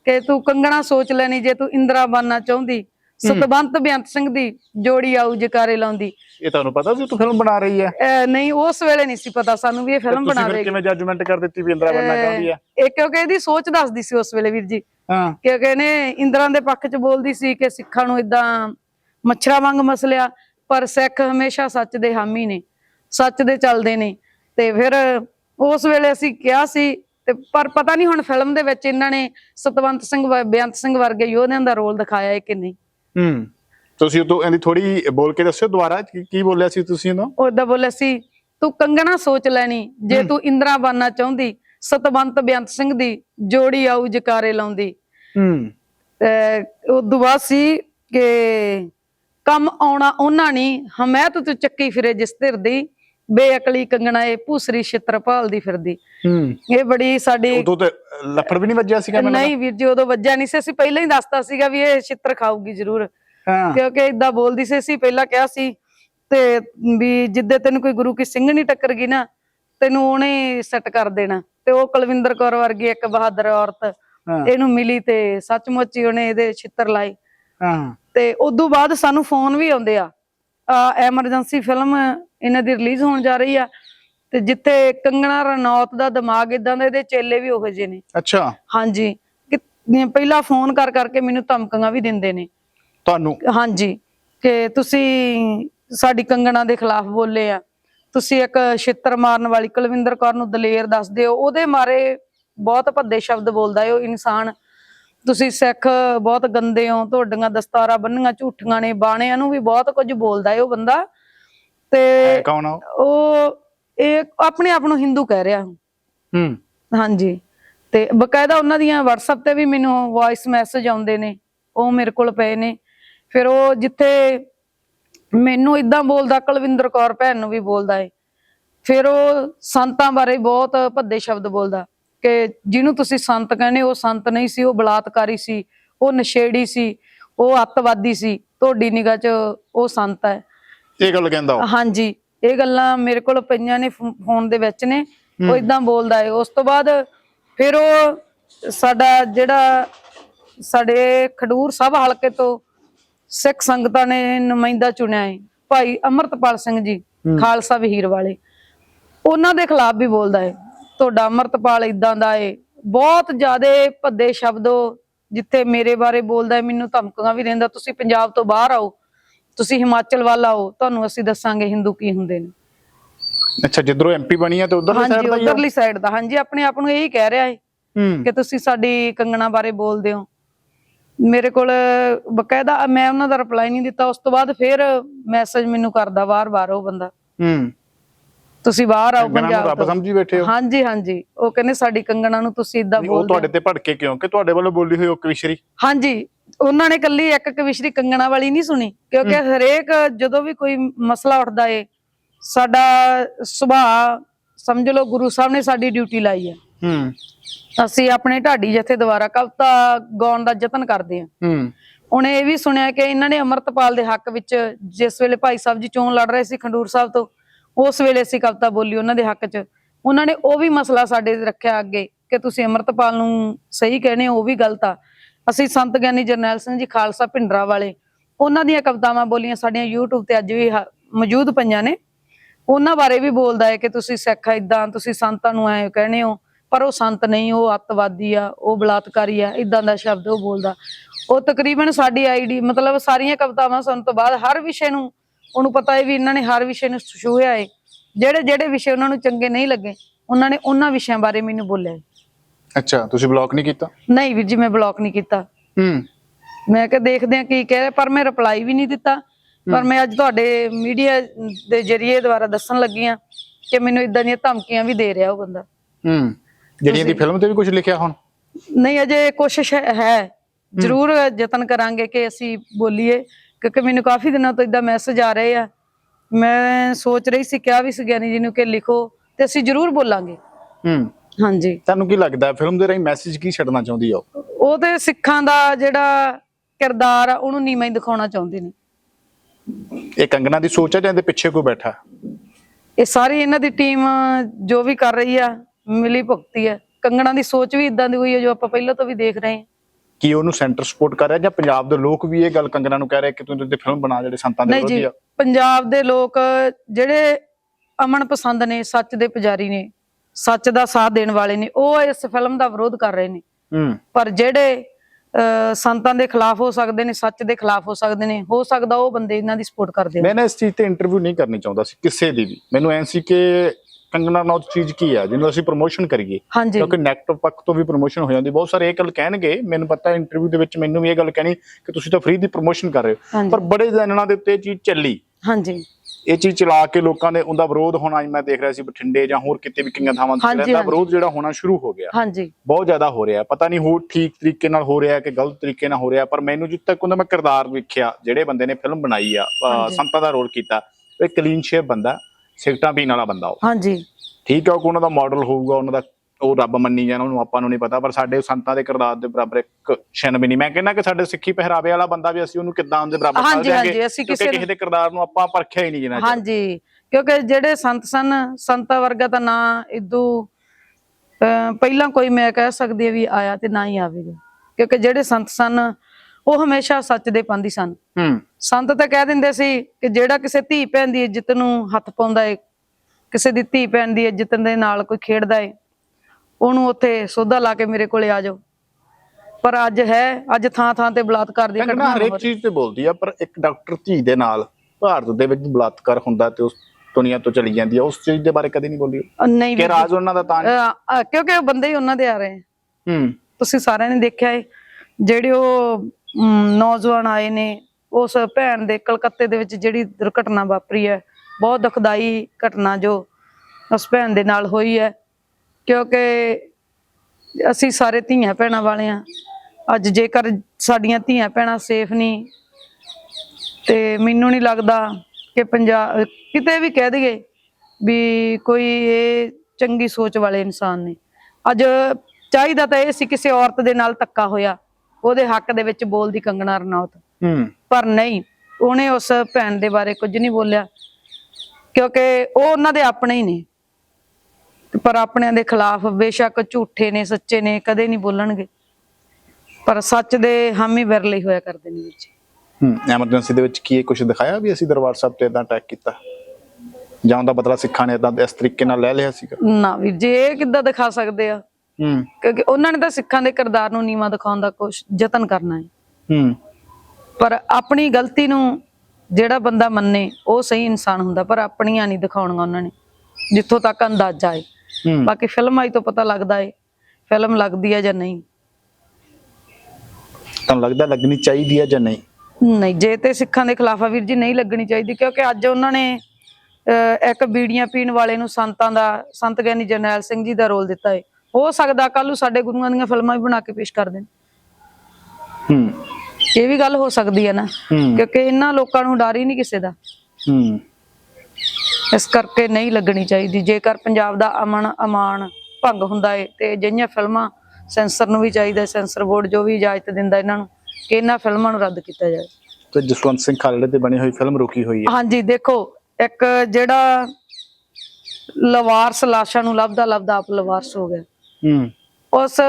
[SPEAKER 1] ਕਿ ਤੂੰ ਕੰਗਣਾ ਸੋਚ ਲੈਣੀ ਜੇ ਤੂੰ ਇੰਦਰਾ ਬਣਨਾ ਚਾਹੁੰਦੀ। ਸਤਵੰਤ ਬੇਅੰਤ ਸਿੰਘ ਦੀ ਜੋੜੀ ਆਊ ਜਕਾਰੇ ਲਾਉਂਦੀ।
[SPEAKER 2] ਇਹ ਤੁਹਾਨੂੰ ਪਤਾ ਸੀ ਤੂੰ ਫਿਲਮ ਬਣਾ ਰਹੀ ਹੈ?
[SPEAKER 1] ਅਹ ਨਹੀਂ ਉਸ ਵੇਲੇ ਨਹੀਂ ਸੀ ਪਤਾ ਸਾਨੂੰ ਵੀ ਇਹ ਫਿਲਮ
[SPEAKER 2] ਤੁਸੀਂ ਫਿਰ
[SPEAKER 1] ਬਣਾਵੇਗੀ
[SPEAKER 2] ਕਿਵੇਂ ਜੱਜਮੈਂਟ ਕਰ ਦਿੱਤੀ ਵੀ ਇੰਦਰਾ ਬਣਨਾ ਚਾਹੁੰਦੀ ਹੈ?
[SPEAKER 1] ਇਹ ਕਿਉਂਕਿ ਇਹਦੀ ਸੋਚ ਦੱਸਦੀ ਸੀ ਉਸ ਵੇਲੇ ਵੀਰ ਜੀ।
[SPEAKER 2] ਹਾਂ।
[SPEAKER 1] ਕਿਉਂਕਿ ਇਹਨੇ ਇੰਦਰਾਂ ਦੇ ਪੱਖ 'ਚ ਬੋਲਦੀ ਸੀ ਕਿ ਸਿੱਖਾਂ ਨੂੰ ਇਦਾਂ ਮੱਛਰਾਂ ਵਾਂਗ ਮਸਲਿਆ ਪਰ ਸਿੱਖ ਹਮੇਸ਼ਾ ਸੱਚ ਦੇ ਹਾਮੀ ਨੇ ਸੱਚ ਦੇ ਚੱਲਦੇ ਨੇ। ਤੇ ਫਿਰ ਉਸ ਵੇਲੇ ਅਸੀਂ ਕਿਹਾ ਸੀ ਤੇ ਪਰ ਪਤਾ ਨਹੀਂ ਹੁਣ ਫਿਲਮ ਦੇ ਵਿੱਚ ਇਹਨਾਂ ਨੇ ਸਤਵੰਤ ਸਿੰਘ ਵ- ਬੇਅੰਤ ਸਿੰਘ ਵਰਗੇ ਯੋਧਿਆਂ ਦਾ ਰੋਲ ਦਿਖਾਇਆ ਹੈ ਕਿ ਨਹੀਂ।
[SPEAKER 2] ਹੂੰ। ਤੁਸੀਂ ਉਹ ਤੋਂ ਇਹਦੀ ਥੋੜੀ ਬੋਲ ਕੇ ਦੱਸਿਓ ਦੁਬਾਰਾ ਕੀ ਕੀ ਬੋਲਿਆ ਸੀ ਤੁਸੀਂ ਇਹਨੂੰ
[SPEAKER 1] ਉਹਦਾ ਬੋਲਿਆ ਸੀ ਤੂੰ ਕੰਗਣਾ ਸੋਚ ਲੈਣੀ ਜੇ ਤੂੰ ਇੰਦਰਾ ਬਣਨਾ ਚਾਹੁੰਦੀ ਸਤਵੰਤ ਬੇਅੰਤ ਸਿੰਘ ਦੀ ਜੋੜੀ ਆਊ ਜਕਾਰੇ ਲਾਉਂਦੀ।
[SPEAKER 2] ਹੂੰ।
[SPEAKER 1] ਉਦੋਂ ਬਾਅਦ ਸੀ ਕਿ ਕੰਮ ਆਉਣਾ ਉਹਨਾਂ ਨਹੀਂ ਹਮੈਤ ਤੂੰ ਚੱਕੀ ਫਿਰੇ ਜਿਸ ਧਿਰ ਦੀ ਬੇਅਕਲੀ ਕੰਗਣਾ ਇਹ ਭੂਸਰੀ ਛਿੱਤਰ ਭਾਲਦੀ ਫਿਰਦੀ।
[SPEAKER 2] ਹੂੰ।
[SPEAKER 1] ਇਹ ਬੜੀ ਸਾਡੀ
[SPEAKER 2] ਉਦੋਂ ਤੇ ਲੱਫੜ ਵੀ ਨਹੀਂ ਵੱਜਿਆ ਸੀਗਾ ਮੈਨੂੰ
[SPEAKER 1] ਨਹੀਂ ਵੀਰ ਜੀ ਉਦੋਂ ਵੱਜਿਆ ਨਹੀਂ ਸੀ। ਅਸੀਂ ਪਹਿਲਾਂ ਹੀ ਦੱਸਤਾ ਸੀਗਾ ਵੀ ਇਹ ਛਿੱਤਰ ਖਾਊਗੀ ਜ਼ਰੂਰ।
[SPEAKER 2] ਹਾਂ।
[SPEAKER 1] ਕਿਉਂਕਿ ਇਦਾਂ ਬੋਲਦੀ ਸੀ ਅਸੀਂ ਪਹਿਲਾਂ ਕਿਹਾ ਸੀ ਤੇ ਵੀ ਜਿੱਦੇ ਤੈਨੂੰ ਕੋਈ ਗੁਰੂ ਕੀ ਸਿੰਘ ਨਹੀਂ ਟੱਕਰ ਗਈ ਨਾ ਤੈਨੂੰ ਉਹਨੇ ਸੈੱਟ ਕਰ ਦੇਣਾ। ਤੇ ਉਹ ਕੁਲਵਿੰਦਰ ਕੌਰ ਵਰਗੀ ਇੱਕ ਬਹਾਦਰ ਔਰਤ ਇਹਨੂੰ ਮਿਲੀ ਤੇ ਸੱਚਮੁੱਚ ਹੀ ਉਹਨੇ ਇਹਦੇ ਛਿੱਤਰ ਲਾਏ।
[SPEAKER 2] ਹਾਂ।
[SPEAKER 1] ਤੇ ਉਦੋਂ ਬਾਅਦ ਸਾਨੂੰ ਫੋਨ ਵੀ ਆਉਂਦੇ ਆ। ਐਮਰਜੈਂਸੀ ਫਿਲਮ ਇਹਨਾਂ ਦੀ ਰਿਲੀਜ਼ ਹੋਣ ਜਾ ਰਹੀ ਆ ਤੇ ਜਿੱਥੇ ਕੰਗਣਾ ਰਣੌਤ ਦਾ ਦਿਮਾਗ ਇਦਾਂ ਦਾ ਇਹਦੇ ਚੇਲੇ ਵੀ ਉਹੋ ਜਿਹੇ ਨੇ।
[SPEAKER 2] ਅੱਛਾ।
[SPEAKER 1] ਹਾਂਜੀ। ਕਿ ਪਹਿਲਾਂ ਫੋਨ ਕਰ ਕਰਕੇ ਮੈਨੂੰ ਧਮਕੀਆਂ ਵੀ ਦਿੰਦੇ ਨੇ।
[SPEAKER 2] ਤੁਹਾਨੂੰ?
[SPEAKER 1] ਹਾਂਜੀ। ਕਿ ਤੁਸੀਂ ਸਾਡੀ ਕੰਗਣਾ ਦੇ ਖਿਲਾਫ ਬੋਲੇ ਆ। ਤੁਸੀਂ ਇੱਕ ਛਿੱਤਰ ਮਾਰਨ ਵਾਲੀ ਕੁਲਵਿੰਦਰ ਕੌਰ ਨੂੰ ਦਲੇਰ ਦੱਸਦੇ ਹੋ। ਉਹਦੇ ਮਾਰੇ ਬਹੁਤ ਭੱਦੇ ਸ਼ਬਦ ਬੋਲਦਾ ਏ ਉਹ ਇਨਸਾਨ। ਤੁਸੀਂ ਸਿੱਖ ਬਹੁਤ ਗੰਦੇ ਹੋ ਤੁਹਾਡੀਆਂ ਦਸਤਾਰਾਂ ਬੰਨੀਆਂ ਝੂਠੀਆਂ ਨੇ ਬਾਣਿਆਂ ਨੂੰ ਵੀ ਬਹੁਤ ਕੁਝ ਬੋਲਦਾ ਏ ਉਹ ਬੰਦਾ। ਤੇ
[SPEAKER 2] ਕੌਣ? ਉਹ?
[SPEAKER 1] ਇਹ ਆਪਣੇ ਆਪ ਨੂੰ ਹਿੰਦੂ ਕਹਿ ਰਿਹਾ।
[SPEAKER 2] ਹੂੰ।
[SPEAKER 1] ਹਾਂਜੀ। ਤੇ ਬਕਾਇਦਾ ਉਹਨਾਂ ਦੀਆਂ WhatsApp ਤੇ ਵੀ ਮੈਨੂੰ ਵੌਇਸ ਮੈਸੇਜ ਆਉਂਦੇ ਨੇ ਉਹ ਮੇਰੇ ਕੋਲ ਪਏ ਨੇ। ਫਿਰ ਉਹ ਜਿੱਥੇ ਮੈਨੂੰ ਇਦਾਂ ਬੋਲਦਾ ਕੁਲਵਿੰਦਰ ਕੌਰ ਭੈਣ ਨੂੰ ਵੀ ਬੋਲਦਾ ਏ। ਫਿਰ ਉਹ ਸੰਤਾਂ ਬਾਰੇ ਬਹੁਤ ਭੱਦੇ ਸ਼ਬਦ ਬੋਲਦਾ। ਕਿ ਜਿਹਨੂੰ ਤੁਸੀਂ ਸੰਤ ਕਹਿੰਦੇ ਉਹ ਸੰਤ ਨਹੀਂ ਸੀ ਉਹ ਬਲਾਤਕਾਰੀ ਸੀ ਉਹ ਨਸ਼ੇੜੀ ਸੀ ਉਹ ਅੱਤਵਾਦੀ ਸੀ ਤੁਹਾਡੀ ਨਿਗਾਹ 'ਚ ਉਹ ਸੰਤ ਹੈ।
[SPEAKER 2] ਇਹ ਗੱਲ ਕਹਿੰਦਾ ਉਹ?
[SPEAKER 1] ਹਾਂਜੀ ਇਹ ਗੱਲਾਂ ਮੇਰੇ ਕੋਲ ਪਈਆਂ ਨੇ ਫੋਨ ਦੇ ਵਿੱਚ ਨੇ ਉਹ ਇਦਾਂ ਬੋਲਦਾ ਹੈ। ਉਸ ਤੋਂ ਬਾਅਦ ਫਿਰ ਉਹ ਸਾਡਾ ਜਿਹੜਾ ਸਾਡੇ ਖਡੂਰ ਸਾਹਿਬ ਹਲਕੇ ਤੋਂ ਸਿੱਖ ਸੰਗਤਾਂ ਨੇ ਨੁਮਾਇੰਦਾ ਚੁਣਿਆ ਹੈ ਭਾਈ ਅਮਰਤਪਾਲ ਸਿੰਘ ਜੀ ਖਾਲਸਾ ਵਹੀਰ ਵਾਲੇ। ਉਹਨਾਂ ਦੇ ਖਿਲਾਫ ਵੀ ਬੋਲਦਾ ਹੈ। ਤੁਹਾਡਾ ਅਮਰਤਪਾਲ ਇਦਾਂ ਦਾ ਏ। ਬਹੁਤ ਜ਼ਿਆਦੇ ਭੱਦੇ ਸ਼ਬਦੋ ਜਿੱਥੇ ਮੇਰੇ ਬਾਰੇ ਬੋਲਦਾ ਮੈਨੂੰ ਧਮਕੀਆਂ ਵੀ ਦਿੰਦਾ। ਤੁਸੀਂ ਪੰਜਾਬ ਤੋਂ ਬਾਹਰ ਆਓ ਤੁਸੀਂ ਹਿਮਾਚਲ ਵੱਲ ਆਓ ਤੁਹਾਨੂੰ ਅਸੀਂ ਦੱਸਾਂਗੇ ਹਿੰਦੂ ਕੀ ਹੁੰਦੇ ਨੇ।
[SPEAKER 2] ਅੱਛਾ ਜਿੱਧਰੋਂ ਐਮਪੀ ਬਣੀ ਹੈ ਤੇ ਉਧਰਲੀ ਸਾਈਡ ਦਾ ਹੀ ਆ?
[SPEAKER 1] ਉਧਰਲੀ ਸਾਈਡ ਦਾ। ਹਾਂਜੀ ਆਪਣੇ ਆਪ ਨੂੰ ਇਹੀ ਕਹਿ ਰਿਹਾ ਹੂੰ। ਕਿ ਤੁਸੀਂ ਸਾਡੀ ਕੰਗਣਾ ਬਾਰੇ ਬੋਲਦੇ ਹੋ। ਮੇਰੇ ਕੋਲ ਬਕਾਇਦਾ ਮੈਂ ਉਹਨਾਂ ਦਾ ਰਿਪਲਾਈ ਨਹੀਂ ਦਿੱਤਾ। ਉਸ ਤੋਂ ਬਾਅਦ ਫਿਰ ਮੈਸੇਜ ਮੈਨੂੰ ਕਰਦਾ ਵਾਰ-ਵਾਰ ਉਹ ਬੰਦਾ।
[SPEAKER 2] ਹੂੰ।
[SPEAKER 1] ਤੁਸੀਂ ਬਾਹਰ ਆਓ
[SPEAKER 2] ਕੰਗਣਾ ਨੂੰ
[SPEAKER 1] ਪੰਜਾਬ
[SPEAKER 2] ਰੱਬ
[SPEAKER 1] ਤੋਂ।
[SPEAKER 2] ਸਮਝੀ ਬੈਠੇ ਹੋ।
[SPEAKER 1] ਹਾਂਜੀ ਹਾਂਜੀ। ਉਹ ਕਹਿੰਦੇ ਸਾਡੀ ਕੰਗਣਾ ਨੂੰ ਤੁਸੀਂ ਇਦਾਂ
[SPEAKER 2] ਨਹੀਂ, ਉਹ
[SPEAKER 1] ਬੋਲਦੇ
[SPEAKER 2] ਤੁਹਾਡੇ ਤੇ ਭੜਕੇ ਕਿਉਂ? ਕਿ ਤੁਹਾਡੇ ਵੱਲੋਂ ਬੋਲੀ ਹੋਈ ਉਹ ਕਵਿਸ਼ਰੀ?
[SPEAKER 1] ਹਾਂਜੀ ਉਹਨਾਂ ਨੇ ਕੱਲੀ ਇੱਕ ਕਵਿਸ਼ਰੀ ਕੰਗਣਾ ਵਾਲੀ ਨਹੀਂ ਸੁਣੀ ਕਿਉਂਕਿ ਹਰੇਕ ਜਦੋਂ ਵੀ ਕੋਈ ਮਸਲਾ ਉੱਠਦਾ ਏ ਸਾਡਾ ਸੁਭਾਅ ਸਮਝ ਲਓ ਗੁਰੂ ਸਾਹਿਬ ਨੇ ਸਾਡੀ ਡਿਊਟੀ ਲਾਈ ਹੈ।
[SPEAKER 2] ਹੂੰ।
[SPEAKER 1] ਅਸੀਂ ਆਪਣੇ ਢਾਡੀ ਜਥੇ ਦੁਆਰਾ ਕਵਿਤਾ ਗਾਉਣ ਦਾ ਯਤਨ ਕਰਦੇ ਹਾਂ।
[SPEAKER 2] ਹੂੰ।
[SPEAKER 1] ਉਹਨੇ ਇਹ ਵੀ ਸੁਣਿਆ ਕਿ ਇਹਨਾਂ ਨੇ ਅਮਰਤਪਾਲ ਦੇ ਹੱਕ ਵਿੱਚ ਜਿਸ ਵੇਲੇ ਭਾਈ ਸਾਹਿਬ ਜੀ ਚੋਣ ਲੜ ਰਹੇ ਸੀ ਖੰਡੂਰ ਸਾਹਿਬ ਤੋਂ ਉਸ ਵੇਲੇ ਅਸੀਂ ਕਵਿਤਾ ਬੋਲੀ ਉਹਨਾਂ ਦੇ ਹੱਕ 'ਚ। ਉਹਨਾਂ ਨੇ ਉਹ ਵੀ ਮਸਲਾ ਸਾਡੇ ਰੱਖਿਆ ਅੱਗੇ ਕਿ ਤੁਸੀਂ ਅਮਰਤਪਾਲ ਨੂੰ ਸਹੀ ਕਹਿੰਦੇ ਹੋ, ਉਹ ਵੀ ਗਲਤ ਆ। ਅਸੀਂ ਸੰਤ ਗਿਆਨੀ ਜਰਨੈਲ ਸਿੰਘ ਜੀ ਖਾਲਸਾ ਭਿੰਡਰਾ ਵਾਲੇ, ਉਹਨਾਂ ਦੀਆਂ ਕਵਿਤਾਵਾਂ ਬੋਲੀਆਂ ਸਾਡੀਆਂ YouTube ਤੇ ਅੱਜ ਵੀ ਮੌਜੂਦ ਪਈਆਂ ਨੇ। ਉਹਨਾਂ ਬਾਰੇ ਵੀ ਬੋਲਦਾ ਹੈ ਕਿ ਤੁਸੀਂ ਸਿੱਖ ਇਦਾਂ ਤੁਸੀਂ ਸੰਤਾਂ ਨੂੰ ਐ ਕਹਿੰਦੇ ਹੋ, ਪਰ ਉਹ ਸੰਤ ਨਹੀਂ, ਉਹ ਅੱਤਵਾਦੀ ਆ, ਉਹ ਬਲਾਤਕਾਰੀ ਆ ਇਦਾਂ ਦਾ ਸ਼ਬਦ ਉਹ ਬੋਲਦਾ। ਉਹ ਤਕਰੀਬਨ ਸਾਡੀ ਆਈਡੀ, ਮਤਲਬ ਸਾਰੀਆਂ ਕਵਿਤਾਵਾਂ ਸੁਣਨ ਤੋਂ ਬਾਅਦ ਹਰ ਵਿਸ਼ੇ ਨੂੰ ਉਹਨੂੰ ਪਤਾ ਹੈ ਵੀ ਇਹਨਾਂ ਨੇ ਹਰ ਵਿਸ਼ੇ ਨੂੰ ਛੂਹਿਆ ਹੈ। ਜਿਹੜੇ ਜਿਹੜੇ ਵਿਸ਼ੇ ਉਹਨਾਂ ਨੂੰ ਚੰਗੇ ਨਹੀਂ ਲੱਗੇ ਉਹਨਾਂ ਨੇ ਉਹਨਾਂ ਵਿਸ਼ਿਆਂ ਬਾਰੇ ਮੈਨੂੰ ਬੋਲਿਆ।
[SPEAKER 2] ਅੱਛਾ ਤੁਸੀਂ ਬਲੌਕ ਨਹੀਂ ਕੀਤਾ?
[SPEAKER 1] ਨਹੀਂ ਵੀਰ ਜੀ ਮੈਂ ਬਲੌਕ ਨਹੀਂ ਕੀਤਾ।
[SPEAKER 2] ਹੂੰ।
[SPEAKER 1] ਮੈਂ ਕਿਹਾ ਦੇਖਦੇ ਆ ਕੀ ਕਹਿ ਰਹੇ ਪਰ ਮੈਂ ਰਿਪਲਾਈ ਵੀ ਨਹੀਂ ਦਿੱਤਾ। ਪਰ ਮੈਂ ਅੱਜ ਤੁਹਾਡੇ ਮੀਡੀਆ ਦੇ ਜਰੀਏ ਦੁਆਰਾ ਦੱਸਣ ਲੱਗੀ ਆ ਕਿ ਮੈਨੂੰ ਇਦਾਂ ਦੀਆਂ ਧਮਕੀਆਂ ਵੀ ਦੇ ਰਿਹਾ ਉਹ ਬੰਦਾ।
[SPEAKER 2] ਹੂੰ। ਜਿਹੜੀਆਂ ਦੀ ਫਿਲਮ ਤੇ ਵੀ ਕੁਝ ਲਿਖਿਆ ਹੁਣ?
[SPEAKER 1] ਨਹੀਂ ਅਜੇ ਕੋਸ਼ਿਸ਼ ਹੈ। ਜ਼ਰੂਰ ਯਤਨ ਕਰਾਂਗੇ ਕਿ ਅਸੀਂ ਬੋਲੀਏ। ਕਿਉਂਕਿ ਮੈਨੂੰ ਕਾਫੀ ਦਿਨਾਂ ਤੋਂ ਇਦਾਂ ਮੈਸੇਜ ਆ ਰਹੇ ਆ। ਮੈਂ ਸੋਚ ਰਹੀ ਸੀ ਕਿਹਾ ਵੀ ਸੀ ਗਿਆਨੀ ਜੀ ਨੂੰ ਕਿ ਲਿਖੋ ਤੇ ਅਸੀਂ ਜ਼ਰੂਰ ਬੋਲਾਂਗੇ।
[SPEAKER 2] ਹੂੰ।
[SPEAKER 1] ਹਾਂਜੀ।
[SPEAKER 2] ਤੁਹਾਨੂੰ ਕੀ ਲੱਗਦਾ ਫਿਲਮ ਦੇ ਰਾਹੀਂ ਮੈਸੇਜ ਕੀ ਛੱਡਣਾ ਚਾਹੁੰਦੀ ਆ ਉਹ?
[SPEAKER 1] ਉਹ ਤੇ ਸਿੱਖਾਂ ਦਾ ਜਿਹੜਾ ਕਿਰਦਾਰ ਆ ਉਹਨੂੰ ਨੀਵਾਂ ਹੀ ਦਿਖਾਉਣਾ ਚਾਹੁੰਦੇ ਨੇ।
[SPEAKER 2] ਇਹ ਕੰਗਣਾ ਦੀ ਸੋਚ ਹੈ ਜਾਂ ਇਹਦੇ ਪਿੱਛੇ ਕੋਈ ਬੈਠਾ?
[SPEAKER 1] ਇਹ ਸਾਰੀ ਇਹਨਾਂ ਦੀ ਟੀਮ ਜੋ ਵੀ ਕਰ ਰਹੀ ਆ ਮਿਲੀ ਭੁਗਤੀ ਹੈ ਕੰਗਣਾ ਦੀ ਸੋਚ ਵੀ ਇਦਾਂ ਦੀ ਹੋਈ ਹੈ ਜੋ ਆਪਾਂ ਪਹਿਲਾਂ ਤੋਂ ਵੀ ਦੇਖ ਰਹੇ ਹਾਂ
[SPEAKER 2] ਕੀ ਉਹਨੂੰ ਸੈਂਟਰ ਸਪੋਰਟ ਕਰ ਰਿਹਾ ਜਾਂ ਪੰਜਾਬ ਦੇ ਲੋਕ ਵੀ ਇਹ ਗੱਲ ਕੰਗਨਾ ਨੂੰ ਕਹਿ ਰਹੇ ਕਿ ਤੂੰ ਤੇ ਫਿਲਮ ਬਣਾ ਜਿਹੜੇ ਸੰਤਾਂ ਦੇ
[SPEAKER 1] ਨਹੀਂ
[SPEAKER 2] ਵਿਰੋਧੀ
[SPEAKER 1] ਜੀ
[SPEAKER 2] ਆ
[SPEAKER 1] ਪੰਜਾਬ ਦੇ ਲੋਕ ਜਿਹੜੇ ਅਮਨ ਪਸੰਦ ਨੇ ਸੱਚ ਦੇ ਪੁਜਾਰੀ ਨੇ ਸੱਚ ਦਾ ਸਾਥ ਦੇਣ ਵਾਲੇ ਨੇ ਉਹ ਇਸ ਫਿਲਮ ਦਾ ਵਿਰੋਧ ਕਰ ਰਹੇ ਨੇ। ਪਰ ਜਿਹੜੇ ਸੰਤਾਂ ਦੇ ਖਿਲਾਫ ਹੋ ਸਕਦੇ ਨੇ ਸੱਚ ਦੇ ਖਿਲਾਫ ਹੋ ਸਕਦੇ ਨੇ ਹੋ ਸਕਦਾ ਉਹ ਬੰਦੇ ਇਹਨਾਂ ਦੀ ਸਪੋਰਟ ਕਰਦੇ
[SPEAKER 2] ਮੈਂ ਨਾ ਇਸ ਚੀਜ਼ ਤੇ ਇੰਟਰਵਿਊ ਨਹੀਂ ਕਰਨੀ ਚਾਹੁੰਦਾ ਸੀ ਕਿਸੇ ਦੀ ਵੀ। ਮੈਨੂੰ ਐਂ ਸੀ ਕਿ ਕੰਗਨਾ ਨਾਲ ਚੀਜ਼ ਕੀ ਹੈ ਜਿਹਨੂੰ ਅਸੀਂ ਪ੍ਰੋਮੋਸ਼ਨ ਕਰੀਏ?
[SPEAKER 1] ਹਾਂਜੀ।
[SPEAKER 2] ਕਿਉਂਕਿ ਨੈਗੇਟਿਵ ਪੱਖ ਤੋਂ ਵੀ ਪ੍ਰੋਮੋਸ਼ਨ ਹੋ ਜਾਂਦੀ ਬਹੁਤ ਸਾਰੇ ਇਹ ਗੱਲ ਕਹਿਣਗੇ ਮੈਨੂੰ ਪਤਾ ਇੰਟਰਵਿਊ ਦੇ ਵਿੱਚ ਮੈਨੂੰ ਵੀ ਇਹ ਗੱਲ ਕਹਿਣੀ ਕਿ ਤੁਸੀਂ ਤਾਂ ਫ੍ਰੀ ਦੀ ਪ੍ਰੋਮੋਸ਼ਨ ਕਰ ਰਹੇ ਹੋ। ਪਰ ਬੜੇ ਚੈਨਲਾਂ ਦੇ ਉੱਤੇ ਇਹ ਚੀਜ਼ ਚੱਲੀ।
[SPEAKER 1] ਹਾਂਜੀ।
[SPEAKER 2] ਇਹ ਚੀਜ਼ ਚਲਾ ਕੇ ਲੋਕਾਂ ਦੇ ਉਹਦਾ ਵਿਰੋਧ ਹੋਣਾ ਅੱਜ ਮੈਂ ਦੇਖ ਰਿਹਾ ਸੀ ਬਠਿੰਡੇ ਜਾਂ ਹੋਰ ਕਿਤੇ ਵੀ ਕਿੰਗਾਂ ਥਾਵਾਂ ਤੇ ਰਹਿੰਦਾ। ਵਿਰੋਧ ਜਿਹੜਾ ਹੋਣਾ ਸ਼ੁਰੂ ਹੋ ਗਿਆ।
[SPEAKER 1] ਹਾਂਜੀ।
[SPEAKER 2] ਬਹੁਤ ਜ਼ਿਆਦਾ ਹੋ ਰਿਹਾ। ਪਤਾ ਨਹੀਂ ਹੋ ਠੀਕ ਤਰੀਕੇ ਨਾਲ ਹੋ ਰਿਹਾ ਕਿ ਗਲਤ ਤਰੀਕੇ ਨਾਲ ਹੋ ਰਿਹਾ ਪਰ ਮੈਨੂੰ ਜਿੱਥੇ ਤੱਕ ਉਹਦਾ ਮੈਂ ਕਿਰਦਾਰ ਵੇਖਿਆ ਜਿਹੜੇ ਬੰਦੇ ਨੇ ਫਿਲਮ ਬਣਾਈ ਆ। ਸੰਤਾਂ ਦਾ ਰੋਲ ਕੀਤਾ ਇੱਕ ਕਲੀਨ ਸ਼ੇਪ ਬੰਦਾ। ਸਿਗਟਾਂ ਪੀਣ ਵਾਲਾ ਬੰਦਾ ਉਹ।
[SPEAKER 1] ਹਾਂਜੀ।
[SPEAKER 2] ਠੀਕ ਹੈ ਉਹ ਉਹਨਾਂ ਦਾ ਮਾਡਲ ਹੋਊਗਾ ਉਹਨਾਂ ਦਾ ਉਹ ਰੱਬ ਮੰਨੀ ਜਾਣਾ ਉਹਨੂੰ ਆਪਾਂ ਨੂੰ ਨਹੀਂ ਪਤਾ ਪਰ ਸਾਡੇ ਸੰਤਾਂ ਦੇ ਕਿਰਦਾਰ ਦੇ ਬਰਾਬਰ ਇੱਕ ਛਿਨ ਵੀ ਨਹੀਂ। ਮੈਂ ਕਹਿੰਦਾ ਕਿ ਸਾਡੇ ਸਿੱਖੀ ਪਹਿਰਾਵੇ ਵਾਲਾ ਬੰਦਾ ਵੀ ਅਸੀਂ ਉਹਨੂੰ ਕਿੱਦਾਂ ਉਹਦੇ ਬਰਾਬਰ
[SPEAKER 1] ਹਾਂਜੀ,
[SPEAKER 2] ਕਰ ਦਿਆਂਗੇ
[SPEAKER 1] ਹਾਂਜੀ, ਅਸੀਂ ਕਿਸੇ
[SPEAKER 2] ਕਿਸੇ ਦੇ ਕਿਰਦਾਰ ਨੂੰ ਆਪਾਂ ਪਰਖਿਆ ਹੀ ਨਹੀਂ ਜਿਨਾ
[SPEAKER 1] ਹਾਂਜੀ ਕਿਉਂਕਿ ਜਿਹੜੇ ਸੰਤ ਸਨ ਸੰਤਾਂ ਵਰਗਾ ਤਾਂ ਨਾ ਇਦੋਂ ਪਹਿਲਾਂ ਕੋਈ ਮੈਂ ਕਹਿ ਸਕਦੀ ਵੀ ਆਇਆ ਤੇ ਨਾ ਹੀ ਆਵੇਗਾ। ਕਿਉਂਕਿ ਜਿਹੜੇ ਸੰਤ ਸਨ ਉਹ ਹਮੇਸ਼ਾ ਸੱਚ ਦੇ ਪੰਥੀ ਸਨ।
[SPEAKER 2] ਹੂੰ।
[SPEAKER 1] ਸੰਤ ਤਾਂ ਕਹਿ ਦਿੰਦੇ ਸੀ ਕਿ ਜਿਹੜਾ ਕਿਸੇ ਧੀ ਭੈਣ ਦੀ ਇੱਜ਼ਤ ਨੂੰ ਹੱਥ ਪਾਉਂਦਾ ਏ ਕਿਸੇ ਦੀ ਧੀ ਭੈਣ ਦੀ ਇੱਜ਼ਤ ਦੇ ਨਾਲ ਕੋਈ ਖੇਡਦਾ ਏ ਉਹਨੂੰ ਉੱਥੇ ਸੋਧਾ ਲਾ ਕੇ ਮੇਰੇ ਕੋਲੇ ਆ ਜਾਓ। ਪਰ ਅੱਜ ਹੈ ਅੱਜ ਥਾਂ ਥਾਂ ਤੇ ਬਲਾਤਕਾਰ ਦੀ ਘਟਨਾ
[SPEAKER 2] ਹਰੇਕ ਚੀਜ਼ ਤੇ ਬੋਲਦੀ ਆ ਪਰ ਇੱਕ ਡਾਕਟਰ ਧੀ ਦੇ ਨਾਲ ਭਾਰਤ ਦੇ ਵਿੱਚ ਬਲਾਤਕਾਰ ਹੁੰਦਾ ਤੇ ਉਸ ਦੁਨੀਆ ਤੋਂ ਚਲੀ ਜਾਂਦੀ ਆ ਉਸ ਚੀਜ਼ ਦੇ ਬਾਰੇ ਕਦੇ ਨਹੀਂ ਬੋਲੀ?
[SPEAKER 1] ਨਹੀਂ
[SPEAKER 2] ਕਿ। ਰਾਜ ਉਹਨਾਂ ਦਾ ਤਾਂ
[SPEAKER 1] ਕਿਉਂਕਿ ਉਹ ਬੰਦੇ ਹੀ ਉਹਨਾਂ ਦੇ ਆ ਰਹੇ ਹੂੰ। ਤੁਸੀਂ ਸਾਰਿਆਂ ਨੇ ਦੇਖਿਆ ਏ ਜਿਹੜੇ ਉਹ ਨੌਜਵਾਨ ਆਏ ਨੇ, ਉਸ ਭੈਣ ਦੇ ਕਲਕੱਤੇ ਦੇ ਵਿੱਚ ਜਿਹੜੀ ਦੁਰਘਟਨਾ ਵਾਪਰੀ ਹੈ, ਬਹੁਤ ਦੁਖਦਾਈ ਘਟਨਾ ਜੋ ਉਸ ਭੈਣ ਦੇ ਨਾਲ ਹੋਈ ਹੈ, ਕਿਉਂਕਿ ਅਸੀਂ ਸਾਰੇ ਧੀਆਂ ਭੈਣਾਂ ਵਾਲੇ ਆ ਅੱਜ ਜੇਕਰ ਸਾਡੀਆਂ ਧੀਆਂ ਭੈਣਾਂ ਸੇਫ ਨਹੀਂ ਤੇ ਮੈਨੂੰ ਨਹੀਂ ਲੱਗਦਾ ਕਿ ਪੰਜਾਬ ਕਿਤੇ ਵੀ ਕਹਿ ਦਈਏ ਵੀ ਕੋਈ ਇਹ ਚੰਗੀ ਸੋਚ ਵਾਲੇ ਇਨਸਾਨ ਨੇ। ਅੱਜ ਚਾਹੀਦਾ ਤਾਂ ਇਹ ਸੀ ਕਿਸੇ ਔਰਤ ਦੇ ਨਾਲ ਧੱਕਾ ਹੋਇਆ। ਉਹਦੇ ਹੱਕ ਦੇ ਵਿੱਚ ਬੋਲਦੀ ਕੰਗਣਾ ਰਣੌਤ।
[SPEAKER 2] ਹੂੰ।
[SPEAKER 1] ਪਰ ਨਹੀਂ ਉਹਨੇ ਉਸ ਭੈਣ ਦੇ ਬਾਰੇ ਕੁਝ ਨਹੀਂ ਬੋਲਿਆ ਕਿਉਂਕਿ ਉਹ ਉਹਨਾਂ ਦੇ ਆਪਣੇ ਹੀ ਨੇ। ਪਰ ਆਪਣਿਆਂ ਦੇ ਖਿਲਾਫ ਬੇਸ਼ੱਕ ਝੂਠੇ ਨੇ ਸੱਚੇ ਨੇ ਕਦੇ ਨਹੀਂ ਬੋਲਣਗੇ। ਪਰ ਸੱਚ ਦੇ ਹਾਮੀ ਵਿਰਲੇ ਹੀ ਹੋਇਆ ਕਰਦੇ ਨੇ ਵਿੱਚ।
[SPEAKER 2] ਹੂੰ ਐਮਰਜੈਂਸੀ ਦੇ ਵਿੱਚ ਕੀ ਇਹ ਕੁਝ ਦਿਖਾਇਆ ਵੀ ਅਸੀਂ ਦਰਬਾਰ ਸਾਹਿਬ ਤੇ ਇਦਾਂ ਅਟੈਕ ਕੀਤਾ? ਜਾਂ ਉਹਦਾ ਬਦਲਾ ਸਿੱਖਾਂ ਨੇ ਇਦਾਂ ਇਸ ਤਰੀਕੇ ਨਾਲ ਲੈ ਲਿਆ ਸੀਗਾ?
[SPEAKER 1] ਨਾ ਵੀ ਜੇ ਇਹ ਕਿੱਦਾਂ ਦਿਖਾ ਸਕਦੇ ਆ? ਕਿਉਂਕਿ ਉਹਨਾਂ ਨੇ ਤਾਂ ਸਿੱਖਾਂ ਦੇ ਕਿਰਦਾਰ ਨੂੰ ਨੀਵਾ ਦਿਖਾਉਣ ਦਾ ਕੁਛ ਯਤਨ ਕਰਨਾ ਹੈ।
[SPEAKER 2] ਹੂੰ।
[SPEAKER 1] ਪਰ ਆਪਣੀ ਗਲਤੀ ਨੂੰ ਜਿਹੜਾ ਬੰਦਾ ਮੰਨੇ ਉਹ ਸਹੀ ਇਨਸਾਨ ਹੁੰਦਾ ਪਰ ਆਪਣੀਆਂ ਨਹੀਂ ਦਿਖਾਉਣੀਆਂ ਉਹਨਾਂ ਨੇ ਜਿੱਥੋਂ ਤੱਕ ਅੰਦਾਜ਼ਾ ਹੈ। ਬਾਕੀ ਫਿਲਮ ਆਈ ਤੋਂ ਪਤਾ ਲੱਗਦਾ ਹੈ ਫਿਲਮ ਲੱਗਦੀ ਹੈ ਜਾਂ ਨਹੀਂ।
[SPEAKER 2] ਤੁਹਾਨੂੰ ਲੱਗਦਾ ਲੱਗਣੀ ਚਾਹੀਦੀ ਹੈ ਜਾਂ ਨਹੀਂ?
[SPEAKER 1] ਨਹੀਂ ਜੇ ਤੇ ਸਿੱਖਾਂ ਦੇ ਖਿਲਾਫ ਆ ਵੀਰ ਜੀ ਨਹੀਂ ਲੱਗਣੀ ਚਾਹੀਦੀ ਕਿਉਂਕਿ ਅੱਜ ਉਹਨਾਂ ਨੇ ਇੱਕ ਬੀੜੀਆਂ ਪੀਣ ਵਾਲੇ ਨੂੰ ਸੰਤਾਂ ਦਾ ਸੰਤ ਗਿਆਨੀ ਜਰਨੈਲ ਸਿੰਘ ਜੀ ਦਾ ਰੋਲ ਦਿੱਤਾ ਹੈ। ਹੋ ਸਕਦਾ ਕੱਲ ਨੂੰ ਸਾਡੇ ਗੁਰੂਆਂ ਦੀਆਂ ਫਿਲਮਾਂ ਵੀ ਬਣਾ ਕੇ ਪੇਸ਼ ਕਰ ਦੇਣ।
[SPEAKER 2] ਹੂੰ।
[SPEAKER 1] ਇਹ ਵੀ ਗੱਲ ਹੋ ਸਕਦੀ ਹੈ ਨਾ ਕਿਉਂਕਿ ਇਹਨਾਂ ਲੋਕਾਂ ਨੂੰ ਡਰ ਹੀ ਨਹੀਂ ਕਿਸੇ ਦਾ।
[SPEAKER 2] ਹੂੰ।
[SPEAKER 1] ਇਸ ਕਰਕੇ ਨਹੀਂ ਲੱਗਣੀ ਚਾਹੀਦੀ। ਜੇਕਰ ਪੰਜਾਬ ਦਾ ਅਮਨ ਅਮਾਨ ਭੰਗ ਹੁੰਦਾ ਏ ਤੇ ਅਜਿਹੀਆਂ ਫਿਲਮਾਂ ਸੈਂਸਰ ਨੂੰ ਵੀ ਚਾਹੀਦਾ ਸੈਂਸਰ ਬੋਰਡ ਜੋ ਵੀ ਇਜਾਜ਼ਤ ਦਿੰਦਾ ਇਹਨਾਂ ਨੂੰ ਕਿ ਇਹਨਾਂ ਫਿਲਮਾਂ ਨੂੰ ਰੱਦ ਕੀਤਾ ਜਾਏ
[SPEAKER 2] ਤੇ ਜਸਵੰਤ ਸਿੰਘ ਖਾਲੜੇ ਤੇ ਬਣੀ ਹੋਈ ਫਿਲਮ ਰੁਕੀ ਹੋਈ ਹੈ।
[SPEAKER 1] ਹਾਂਜੀ ਦੇਖੋ ਇੱਕ ਜਿਹੜਾ ਲਵਾਰਸ ਲਾਸ਼ਾਂ ਨੂੰ ਲੱਭਦਾ ਲੱਭਦਾ ਆਪ ਲਵਾਰਸ ਹੋ ਗਿਆ। ਉਸ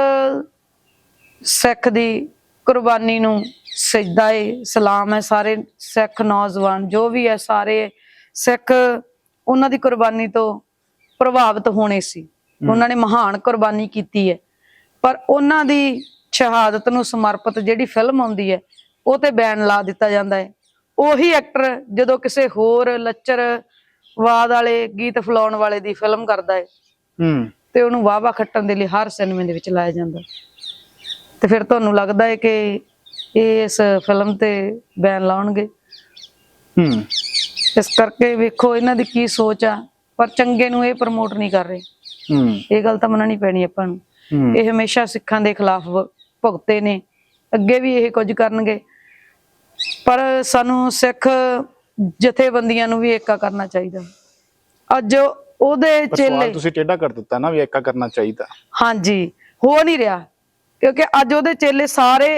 [SPEAKER 1] ਸਿੱਖ ਦੀ ਕੁਰਬਾਨੀ ਨੂੰ ਸਜਦਾ ਏ ਸਲਾਮ ਹੈ ਸਾਰੇ ਸਿੱਖ ਨੌਜਵਾਨ ਜੋ ਵੀ ਹੈ ਸਾਰੇ ਸਿੱਖ ਉਹਨਾਂ ਦੀ ਕੁਰਬਾਨੀ ਤੋਂ ਪ੍ਰਭਾਵਿਤ ਹੋਣੇ ਸੀ। ਉਹਨਾਂ ਨੇ ਮਹਾਨ ਕੁਰਬਾਨੀ ਕੀਤੀ ਹੈ। ਪਰ ਉਹਨਾਂ ਦੀ ਸ਼ਹਾਦਤ ਨੂੰ ਸਮਰਪਿਤ ਜਿਹੜੀ ਫਿਲਮ ਆਉਂਦੀ ਹੈ ਉਹ ਤੇ ਬੈਨ ਲਾ ਦਿੱਤਾ ਜਾਂਦਾ ਹੈ। ਉਹੀ ਐਕਟਰ ਜਦੋਂ ਕਿਸੇ ਹੋਰ ਲੱਚਰ ਵਾਦ ਵਾਲੇ ਗੀਤ ਫਲਾਉਣ ਵਾਲੇ ਦੀ ਫਿਲਮ ਕਰਦਾ ਹੈ।
[SPEAKER 2] ਹੂੰ।
[SPEAKER 1] ਤੇ ਉਹਨੂੰ ਵਾਵਾ ਖੱਟਣ ਦੇ ਲਈ ਹਰ ਸਿਨੇਮੇ ਦੇ ਵਿੱਚ ਲਾਇਆ ਜਾਂਦਾ। ਤੇ ਫਿਰ ਤੁਹਾਨੂੰ ਲੱਗਦਾ ਹੈ ਕਿ ਇਹ ਇਸ ਫਿਲਮ ਤੇ ਬੈਨ ਲਾਉਣਗੇ?
[SPEAKER 2] ਹੂੰ।
[SPEAKER 1] ਇਸ ਕਰਕੇ ਵੇਖੋ ਇਹਨਾਂ ਦੀ ਕੀ ਸੋਚ ਆ ਪਰ ਚੰਗੇ ਨੂੰ ਇਹ ਪ੍ਰਮੋਟ ਨਹੀਂ ਕਰ ਰਹੇ।
[SPEAKER 2] ਹੂੰ।
[SPEAKER 1] ਇਹ ਗੱਲ ਤਾਂ ਮੰਨਣੀ ਪੈਣੀ ਆਪਾਂ ਨੂੰ। ਇਹ ਹਮੇਸ਼ਾ ਸਿੱਖਾਂ ਦੇ ਖਿਲਾਫ ਭੁਗਤੇ ਨੇ। ਅੱਗੇ ਵੀ ਇਹ ਕੁਝ ਕਰਨਗੇ। ਪਰ ਸਾਨੂੰ ਸਿੱਖ ਜਥੇਬੰਦੀਆਂ ਨੂੰ ਵੀ ਏਕਾ ਕਰਨਾ ਚਾਹੀਦਾ। ਅੱਜ ਉਹਦੇ ਚੇਲੇ
[SPEAKER 2] ਤੁਸੀਂ ਟੇਢਾ ਕਰ ਦਿੱਤਾ ਨਾ ਵੀ ਏਕਾ ਕਰਨਾ ਚਾਹੀਦਾ।
[SPEAKER 1] ਹਾਂਜੀ ਹੋ ਨਹੀਂ ਰਿਹਾ। ਕਿਉਂਕਿ ਅੱਜ ਉਹਦੇ ਚੇਲੇ ਸਾਰੇ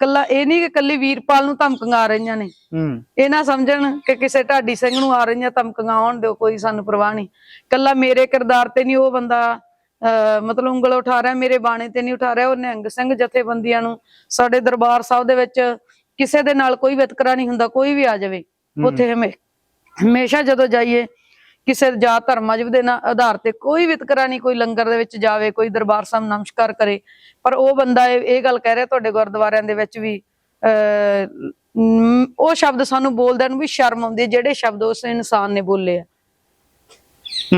[SPEAKER 1] ਕੱਲਾ ਇਹ ਨਹੀਂ ਕਿ ਕੱਲੀ ਵੀਰਪਾਲ ਨੂੰ ਧਮਕੀਆਂ ਆ ਰਹੀਆਂ ਨੇ।
[SPEAKER 2] ਹੂੰ।
[SPEAKER 1] ਇਹ ਨਾ ਸਮਝਣ ਕਿ ਕਿਸੇ ਢਾਡੀ ਸਿੰਘ ਨੂੰ ਆ ਰਹੀਆਂ ਧਮਕੀਆਂ ਆਉਣ ਦਿਓ ਕੋਈ ਸਾਨੂੰ ਪਰਵਾਹ ਨਹੀਂ। ਕੱਲਾ ਮੇਰੇ ਕਿਰਦਾਰ ਤੇ ਨਹੀਂ ਉਹ ਬੰਦਾ ਮਤਲਬ ਉਂਗਲ ਉਠਾ ਰਿਹਾ ਮੇਰੇ ਬਾਣੇ ਤੇ ਨਹੀਂ ਉਠਾ ਰਿਹਾ ਉਹ ਨਿਹੰਗ ਸਿੰਘ ਜਥੇਬੰਦੀਆਂ ਨੂੰ ਸਾਡੇ ਦਰਬਾਰ ਸਾਹਿਬ ਦੇ ਵਿੱਚ ਕਿਸੇ ਦੇ ਨਾਲ ਕੋਈ ਵਿਤਕਰਾ ਨਹੀਂ ਹੁੰਦਾ ਕੋਈ ਵੀ ਆ ਜਾਵੇ। ਉੱਥੇ ਹਮੇ ਹਮੇਸ਼ਾ ਜਦੋਂ ਜਾਈਏ ਕਿਸੇ ਜਾਤ ਧਰਮ ਮਜਬ ਦੇ ਆਧਾਰ ਤੇ ਕੋਈ ਵਿਤਕਰਾ ਨਹੀਂ ਕੋਈ ਲੰਗਰ ਦੇ ਵਿੱਚ ਜਾਵੇ ਕੋਈ ਦਰਬਾਰ ਸਾਹਿਬ ਨਮਸਕਾਰ ਕਰੇ ਪਰ ਉਹ ਬੰਦਾ ਇਹ ਗੱਲ ਕਹਿ ਰਿਹਾ ਤੁਹਾਡੇ ਗੁਰਦੁਆਰਿਆਂ ਦੇ ਵਿੱਚ ਵੀ ਉਹ ਸ਼ਬਦ ਸਾਨੂੰ ਬੋਲਦਿਆਂ ਨੂੰ ਵੀ ਸ਼ਰਮ ਆਉਂਦੀ ਹੈ ਜਿਹੜੇ ਸ਼ਬਦ ਉਸ ਇਨਸਾਨ ਨੇ ਬੋਲੇ ਆ।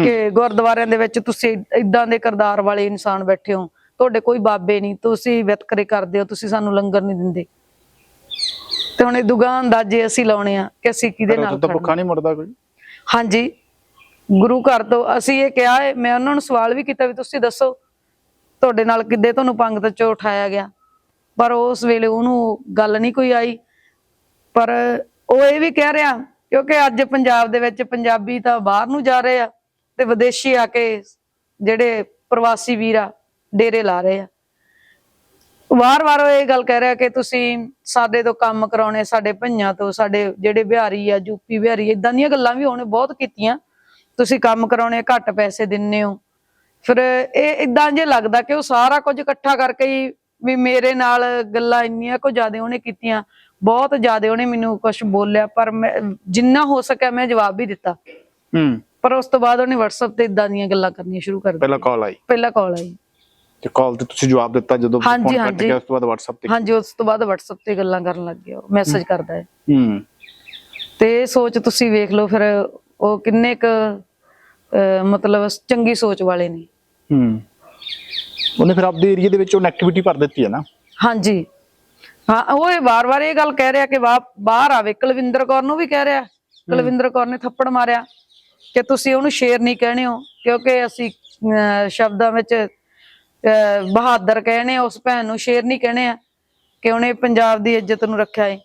[SPEAKER 1] ਕਿ ਗੁਰਦੁਆਰਿਆਂ ਦੇ ਵਿੱਚ ਤੁਸੀਂ ਇਦਾਂ ਦੇ ਕਰਦਾਰ ਵਾਲੇ ਇਨਸਾਨ ਬੈਠੇ ਹੋ ਤੁਹਾਡੇ ਕੋਈ ਬਾਬੇ ਨਹੀਂ ਤੁਸੀਂ ਵਿਤਕਰੇ ਕਰਦੇ ਹੋ ਤੁਸੀਂ ਸਾਨੂੰ ਲੰਗਰ ਨਹੀਂ ਦਿੰਦੇ। ਤੇ ਹੁਣ ਇਹ ਦੁਗਾਂ ਅੰਦਾਜ਼ੇ ਅਸੀਂ ਲਾਉਣੇ ਆ ਕਿ ਅਸੀਂ ਕਿਹਦੇ ਨਾਲ
[SPEAKER 2] ਤਾਂ। ਭੁੱਖਾ ਨਹੀਂ ਮਰਦਾ ਕੋਈ?
[SPEAKER 1] ਹਾਂਜੀ। ਗੁਰੂ ਘਰ ਤੋਂ ਅਸੀਂ ਇਹ ਕਿਹਾ ਹੈ, ਮੈਂ ਉਹਨਾਂ ਨੂੰ ਸਵਾਲ ਵੀ ਕੀਤਾ ਵੀ ਤੁਸੀਂ ਦੱਸੋ, ਤੁਹਾਡੇ ਨਾਲ ਕਿੱਦੇ ਤੁਹਾਨੂੰ ਪੰਗਤ ਚੋਂ ਉਠਾਇਆ ਗਿਆ? ਪਰ ਉਸ ਵੇਲੇ ਉਹਨੂੰ ਗੱਲ ਨਹੀਂ ਕੋਈ ਆਈ। ਪਰ ਉਹ ਇਹ ਵੀ ਕਹਿ ਰਿਹਾ, ਕਿਉਂਕਿ ਅੱਜ ਪੰਜਾਬ ਦੇ ਵਿੱਚ ਪੰਜਾਬੀ ਤਾਂ ਬਾਹਰ ਨੂੰ ਜਾ ਰਹੇ ਆ ਤੇ ਵਿਦੇਸ਼ੀ ਆ ਕੇ ਜਿਹੜੇ ਪ੍ਰਵਾਸੀ ਵੀਰ ਆ, ਡੇਰੇ ਲਾ ਰਹੇ ਆ। ਵਾਰ-ਵਾਰ ਉਹ ਇਹ ਗੱਲ ਕਹਿ ਰਿਹਾ ਕਿ ਤੁਸੀਂ ਸਾਡੇ ਤੋਂ ਕੰਮ ਕਰਾਉਣੇ, ਸਾਡੇ ਭਈਆਂ ਤੋਂ, ਸਾਡੇ ਜਿਹੜੇ ਬਿਹਾਰੀ ਆ ਯੂਪੀ ਬਿਹਾਰੀ ਇਦਾਂ ਦੀਆਂ ਗੱਲਾਂ ਵੀ ਉਹਨੇ ਬਹੁਤ ਕੀਤੀਆਂ। ਤੁਸੀਂ ਕੰਮ ਕਰਾਉਣੇ ਘੱਟ ਪੈਸੇ ਦਿੰਨੇ ਹੋ। ਫਿਰ ਇਹ ਇਦਾਂ ਜੇ ਲੱਗਦਾ ਕਿ ਉਹ ਸਾਰਾ ਕੁਝ ਇਕੱਠਾ ਕਰਕੇ ਹੀ ਵੀ ਮੇਰੇ ਨਾਲ ਗੱਲਾਂ ਇੰਨੀਆਂ ਕੋ ਜ਼ਿਆਦਾ ਉਹਨੇ ਕੀਤੀਆਂ ਬਹੁਤ ਜ਼ਿਆਦਾ ਉਹਨੇ ਮੈਨੂੰ ਕੁਝ ਬੋਲਿਆ ਪਰ ਮੈਂ ਜਿੰਨਾ ਹੋ ਸਕਿਆ ਮੈਂ ਜਵਾਬ ਵੀ ਦਿੱਤਾ।
[SPEAKER 2] ਹੂੰ।
[SPEAKER 1] ਪਰ ਉਸ ਤੋਂ ਬਾਅਦ ਉਹਨੇ WhatsApp ਤੇ ਇਦਾਂ ਦੀਆਂ ਗੱਲਾਂ ਕਰਨੀਆਂ ਸ਼ੁਰੂ ਕਰ ਦਿੱਤੀਆਂ।
[SPEAKER 2] ਪਹਿਲਾਂ ਕਾਲ ਆਈ?
[SPEAKER 1] ਪਹਿਲਾ ਕਾਲ ਆਈ।
[SPEAKER 2] ਤੇ ਕਾਲ ਤੇ ਤੁਸੀਂ ਜਵਾਬ ਦਿੱਤਾ ਜਦੋਂ ਫੋਨ ਕੱਟ। ਗਿਆ ਉਸ ਤੋਂ ਬਾਅਦ WhatsApp ਤੇ?
[SPEAKER 1] ਹਾਂਜੀ ਉਸ ਤੋਂ ਬਾਅਦ WhatsApp ਤੇ ਗੱਲਾਂ ਕਰਨ ਲੱਗ ਗਿਆ ਮੈਸੇਜ ਕਰਦਾ ਹੈ।
[SPEAKER 2] ਹੂੰ।
[SPEAKER 1] ਤੇ ਸੋਚ ਤੁਸੀਂ ਵੇਖ ਲਓ ਫਿਰ ਉਹ ਕਿੰਨੇ ਕ ਮਤਲਬ ਚੰਗੀ ਸੋਚ ਵਾਲੇ ਨੇ।
[SPEAKER 2] ਹੂੰ। ਉਹਨੇ ਫਿਰ ਆਪਦੇ ਏਰੀਆ ਦੇ ਵਿੱਚ ਉਹ ਨੈਗੇਟਿਵਿਟੀ ਭਰ ਦਿੱਤੀ ਹੈ ਨਾ?
[SPEAKER 1] ਹਾਂਜੀ। ਹਾਂ ਉਹ ਇਹ ਵਾਰ-ਵਾਰ ਇਹ ਗੱਲ ਕਹਿ ਰਿਹਾ ਕਿ ਬਾਹਰ ਆਵੇ। ਕੁਲਵਿੰਦਰ ਕੌਰ ਨੂੰ ਵੀ ਕਹਿ ਰਿਹਾ। ਕੁਲਵਿੰਦਰ ਕੌਰ ਨੇ ਥੱਪੜ ਮਾਰਿਆ ਕਿ ਤੁਸੀਂ ਉਹਨੂੰ ਸ਼ੇਰ ਨਹੀਂ ਕਹਿਣੇ ਹੋ ਕਿਉਂਕਿ ਅਸੀਂ ਸ਼ਬਦਾਂ ਵਿੱਚ ਬਹਾਦਰ ਕਹਿਣੇ ਆ, ਉਸ ਭੈਣ ਨੂੰ ਸ਼ੇਰ ਨਹੀਂ ਕਹਿਣੇ ਆ ਕਿ ਉਹਨੇ ਪੰਜਾਬ ਦੀ ਇੱਜ਼ਤ ਨੂੰ ਰੱਖਿਆ ਏ।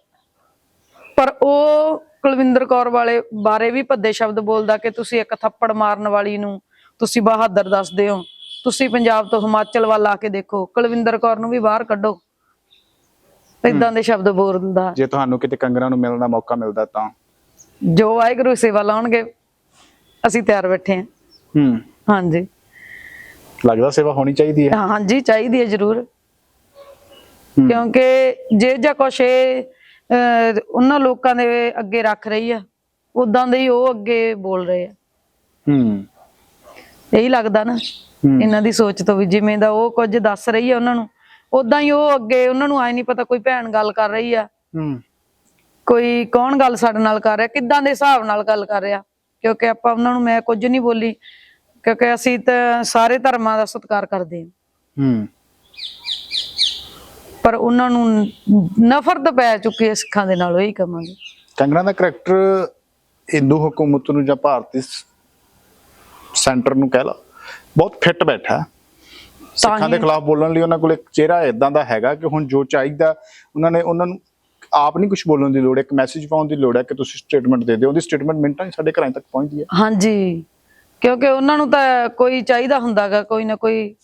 [SPEAKER 1] ਪਰ ਉਹ ਕੁਲਵਿੰਦਰ ਕੌਰ ਵਾਲੇ ਬਾਰੇ ਵੀ ਭੱਦੇ ਸ਼ਬਦ ਬੋਲਦਾ ਕਿ ਤੁਸੀਂ ਇੱਕ ਥੱਪੜ ਮਾਰਨ ਵਾਲੀ ਨੂੰ ਤੁਸੀਂ ਬਹਾਦਰ ਦੱਸਦੇ ਹੋ। ਤੁਸੀਂ ਪੰਜਾਬ ਤੋਂ ਹਿਮਾਚਲ ਵੱਲ ਆ ਕੇ ਦੇਖੋ। ਕੁਲਵਿੰਦਰ ਕੌਰ ਨੂੰ ਵੀ ਬਾਹਰ ਕੱਢੋ। ਇਦਾਂ ਦੇ ਸ਼ਬਦ ਬੋਲਦਾ।
[SPEAKER 2] ਜੇ ਤੁਹਾਨੂੰ ਕਿਤੇ ਕੰਗਰਾਂ ਨੂੰ ਮਿਲਣ ਦਾ ਮੌਕਾ ਮਿਲਦਾ ਤਾਂ।
[SPEAKER 1] ਜੋ ਵਾਹਿਗੁਰੂ ਸੇਵਾ ਲਾਉਣਗੇ ਅਸੀਂ ਤਿਆਰ ਬੈਠੇ ਹਾਂ।
[SPEAKER 2] ਹੂੰ।
[SPEAKER 1] ਹਾਂਜੀ।
[SPEAKER 2] ਲੱਗਦਾ ਸੇਵਾ ਹੋਣੀ ਚਾਹੀਦੀ ਹੈ।
[SPEAKER 1] ਹਾਂਜੀ ਚਾਹੀਦੀ ਹੈ ਜ਼ਰੂਰ। ਕਿਉਂਕਿ ਜੇ ਜਾਂ ਕੁਛ ਇਹ ਉਹਨਾਂ ਲੋਕਾਂ ਦੇ ਅੱਗੇ ਰੱਖ ਰਹੀ ਆ। ਉਦਾਂ ਦੇ ਹੀ ਉਹ ਅੱਗੇ ਬੋਲ ਰਹੇ ਆ।
[SPEAKER 2] ਹੂੰ।
[SPEAKER 1] ਇਹੀ ਲੱਗਦਾ ਨਾ। ਇਹਨਾਂ ਦੀ ਸੋਚ ਤੋਂ ਵੀ ਜਿਵੇਂ ਦਾ ਉਹ ਕੁਝ ਦੱਸ ਰਹੀ ਆ ਉਹਨਾਂ ਨੂੰ। ਉਦਾਂ ਹੀ ਉਹ ਅੱਗੇ ਉਹਨਾਂ ਨੂੰ ਆਏ ਨਹੀਂ ਪਤਾ ਕੋਈ ਭੈਣ ਗੱਲ ਕਰ ਰਹੀ ਆ।
[SPEAKER 2] ਹੂੰ।
[SPEAKER 1] ਕੋਈ ਕੌਣ ਗੱਲ ਸਾਡੇ ਨਾਲ ਕਰ ਰਿਹਾ ਕਿੱਦਾਂ ਦੇ ਹਿਸਾਬ ਨਾਲ ਗੱਲ ਕਰ ਰਿਹਾ। ਕਿਉਂਕਿ ਆਪਾਂ ਉਹਨਾਂ ਨੂੰ ਮੈਂ ਕੁਝ ਨਹੀਂ ਬੋਲੀ ਕਿਉਂਕਿ ਅਸੀਂ ਤਾਂ ਸਾਰੇ ਧਰਮਾਂ ਦਾ ਸਤਿਕਾਰ ਕਰਦੇ ਹਾਂ।
[SPEAKER 2] ਹੂੰ।
[SPEAKER 1] ਪਰ ਉਹਨਾਂ ਨੂੰ ਨਫ਼ਰਤ ਪੈ ਚੁੱਕੀ ਹੈ ਸਿੱਖਾਂ ਦੇ ਨਾਲ ਉਹੀ ਕਵਾਂਗੇ
[SPEAKER 2] ਕੰਗਣਾ ਦਾ ਕਰੈਕਟਰ ਹਿੰਦੂ ਹਕੂਮਤ ਨੂੰ ਜਾਂ ਭਾਰਤੀ ਸੈਂਟਰ ਨੂੰ ਕਹਿ ਲਾ ਬਹੁਤ ਫਿੱਟ ਬੈਠਾ ਹੈ। ਸਿੱਖਾਂ ਦੇ
[SPEAKER 1] ਹੀ-
[SPEAKER 2] ਖਿਲਾਫ ਬੋਲਣ ਲਈ ਉਹਨਾਂ ਕੋਲ ਇੱਕ ਚਿਹਰਾ ਇਦਾਂ ਦਾ ਹੈਗਾ ਕਿ ਹੁਣ ਜੋ ਚਾਹੀਦਾ ਉਹਨਾਂ ਨੇ ਉਹਨਾਂ ਨੂੰ ਆਪ ਨਹੀਂ ਕੁਝ ਬੋਲਣ ਦੀ ਲੋੜ ਇੱਕ ਮੈਸੇਜ ਪਾਉਣ ਦੀ ਲੋੜ ਹੈ ਕਿ ਤੁਸੀਂ ਸਟੇਟਮੈਂਟ ਦੇ ਦਿਓ। ਉਹਦੀ ਸਟੇਟਮੈਂਟ ਮਿੰਟਾਂ 'ਚ ਸਾਡੇ ਘਰਾਂ ਤੱਕ ਪਹੁੰਚਦੀ ਹੈ।
[SPEAKER 1] ਹਾਂਜੀ ਕਿਉਂਕਿ ਉਹਨਾਂ ਨੂੰ ਤਾਂ ਕੋਈ ਚਾਹੀਦਾ ਹੁੰਦਾਗਾ ਕੋਈ ਨਾ ਕੋਈ